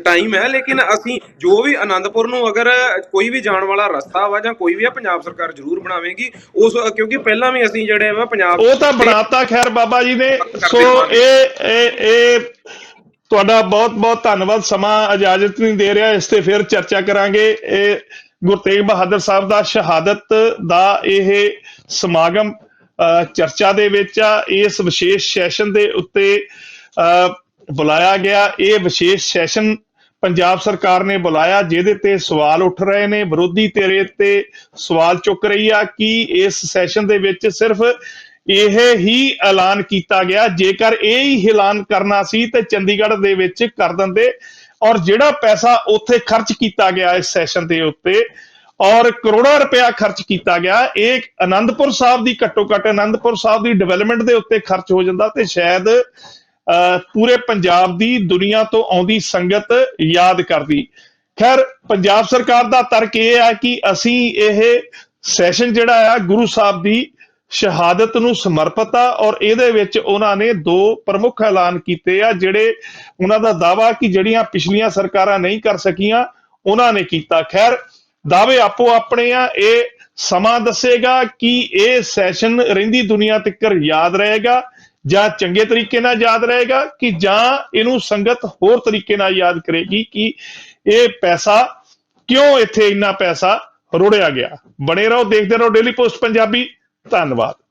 ਟਾਈਮ ਹੈ ਲੇਕਿਨ ਅਸੀਂ ਜੋ ਵੀ ਆਨੰਦਪੁਰ ਨੂੰ ਅਗਰ ਕੋਈ ਵੀ ਜਾਣ ਵਾਲਾ ਰਸਤਾ ਵਾ ਜਾਂ ਕੋਈ ਵੀ ਆ ਪੰਜਾਬ ਸਰਕਾਰ ਜ਼ਰੂਰ ਬਣਾਵੇਗੀ। ਉਸ ਕਿਉਂਕਿ ਪਹਿਲਾਂ ਵੀ ਅਸੀਂ ਜਿਹੜੇ ਵਾ ਪੰਜਾਬ ਉਹ ਤਾਂ ਬਣਾਤਾ ਖੈਰ ਬਾਬਾ ਜੀ ਨੇ। ਸੋ। ਇਹ ਇਹ ਇਹ ਤੁਹਾਡਾ ਬਹੁਤ ਬਹੁਤ ਧੰਨਵਾਦ। ਸਮਾਂ ਇਜਾਜ਼ਤ ਨਹੀਂ ਦੇ ਰਿਹਾ। ਇਸ ਤੇ ਫਿਰ ਚਰਚਾ ਕਰਾਂਗੇ। ਇਹ ਗੁਰੂ ਤੇਗ ਬਹਾਦਰ ਸਾਹਿਬ ਦਾ ਸ਼ਹਾਦਤ ਦਾ ਇਹ ਸਮਾਗਮ ਚਰਚਾ ਦੇ ਵਿੱਚ ਆ, ਇਸ ਵਿਸ਼ੇਸ਼ ਸੈਸ਼ਨ ਦੇ ਉੱਤੇ ਬੁਲਾਇਆ ਗਿਆ। ਇਹ ਵਿਸ਼ੇਸ਼ ਸੈਸ਼ਨ ਪੰਜਾਬ ਸਰਕਾਰ ਨੇ ਬੁਲਾਇਆ, ਜਿਹਦੇ ਤੇ ਸਵਾਲ ਉੱਠ ਰਹੇ ਨੇ। ਵਿਰੋਧੀ ਧਿਰੇ ਤੇ ਸਵਾਲ ਚੁੱਕ ਰਹੀ ਆ ਕਿ ਇਸ ਸੈਸ਼ਨ ਦੇ ਵਿੱਚ ਸਿਰਫ ਇਹ ਹੀ ਐਲਾਨ ਕੀਤਾ ਗਿਆ, ਜੇਕਰ ਇਹ ਹੀ ਐਲਾਨ ਕਰਨਾ ਸੀ ਤੇ ਚੰਡੀਗੜ੍ਹ ਦੇ ਵਿੱਚ ਕਰ ਦਿੰਦੇ। ਔਰ ਜਿਹੜਾ ਪੈਸਾ ਉੱਥੇ ਖਰਚ ਕੀਤਾ ਗਿਆ ਇਸ ਸੈਸ਼ਨ ਦੇ ਉੱਤੇ ਔਰ ਕਰੋੜਾਂ ਰੁਪਇਆ ਖਰਚ ਕੀਤਾ ਗਿਆ। ਇਹ ਅਨੰਦਪੁਰ ਸਾਹਿਬ ਦੀ ਘੱਟੋ ਘੱਟ ਅਨੰਦਪੁਰ ਸਾਹਿਬ ਦੀ ਡਿਵੈਲਪਮੈਂਟ ਦੇ ਉੱਤੇ ਖਰਚ ਹੋ ਜਾਂਦਾ ਤੇ ਸ਼ਾਇਦ ਅਹ, ਪੂਰੇ ਪੰਜਾਬ ਦੀ ਦੁਨੀਆ ਤੋਂ ਆਉਂਦੀ ਸੰਗਤ ਯਾਦ ਕਰਦੀ। ਖੈਰ ਪੰਜਾਬ ਸਰਕਾਰ ਦਾ ਤਰਕ ਇਹ ਹੈ ਕਿ ਅਸੀਂ ਇਹ ਸੈਸ਼ਨ ਜਿਹੜਾ ਆ ਗੁਰੂ ਸਾਹਿਬ ਦੀ ਸ਼ਹਾਦਤ ਨੂੰ ਸਮਰਪਿਤ ਆ ਔਰ ਇਹਦੇ ਵਿੱਚ ਉਹਨਾਂ ਨੇ ਦੋ ਪ੍ਰਮੁੱਖ ਐਲਾਨ ਕੀਤੇ ਆ ਜਿਹੜੇ ਉਹਨਾਂ ਦਾ ਦਾਵਾ ਕਿ ਜਿਹੜੀਆਂ ਪਿਛਲੀਆਂ ਸਰਕਾਰਾਂ ਨਹੀਂ ਕਰ ਸਕੀਆਂ ਉਹਨਾਂ ਨੇ ਕੀਤਾ। ਖੈਰ ਦਾਅਵੇ ਆਪੋ ਆਪਣੇ ਆ, ਇਹ ਸਮਾਂ ਦੱਸੇਗਾ ਕਿ ਇਹ ਸੈਸ਼ਨ ਰਹਿੰਦੀ ਦੁਨੀਆ ਤੱਕਰ ਯਾਦ ਰਹੇਗਾ ਜਾਂ ਚੰਗੇ ਤਰੀਕੇ ਨਾਲ ਯਾਦ ਰਹੇਗਾ ਕਿ ਜਾਂ ਇਹਨੂੰ ਸੰਗਤ ਹੋਰ ਤਰੀਕੇ ਨਾਲ ਯਾਦ ਕਰੇਗੀ ਕਿ ਇਹ ਪੈਸਾ ਕਿਉਂ ਇੱਥੇ ਇੰਨਾ ਪੈਸਾ ਰੋੜਿਆ ਗਿਆ। ਬਣੇ ਰਹੋ, ਦੇਖਦੇ ਰਹੋ ਡੇਲੀ ਪੋਸਟ ਪੰਜਾਬੀ। ਧੰਨਵਾਦ।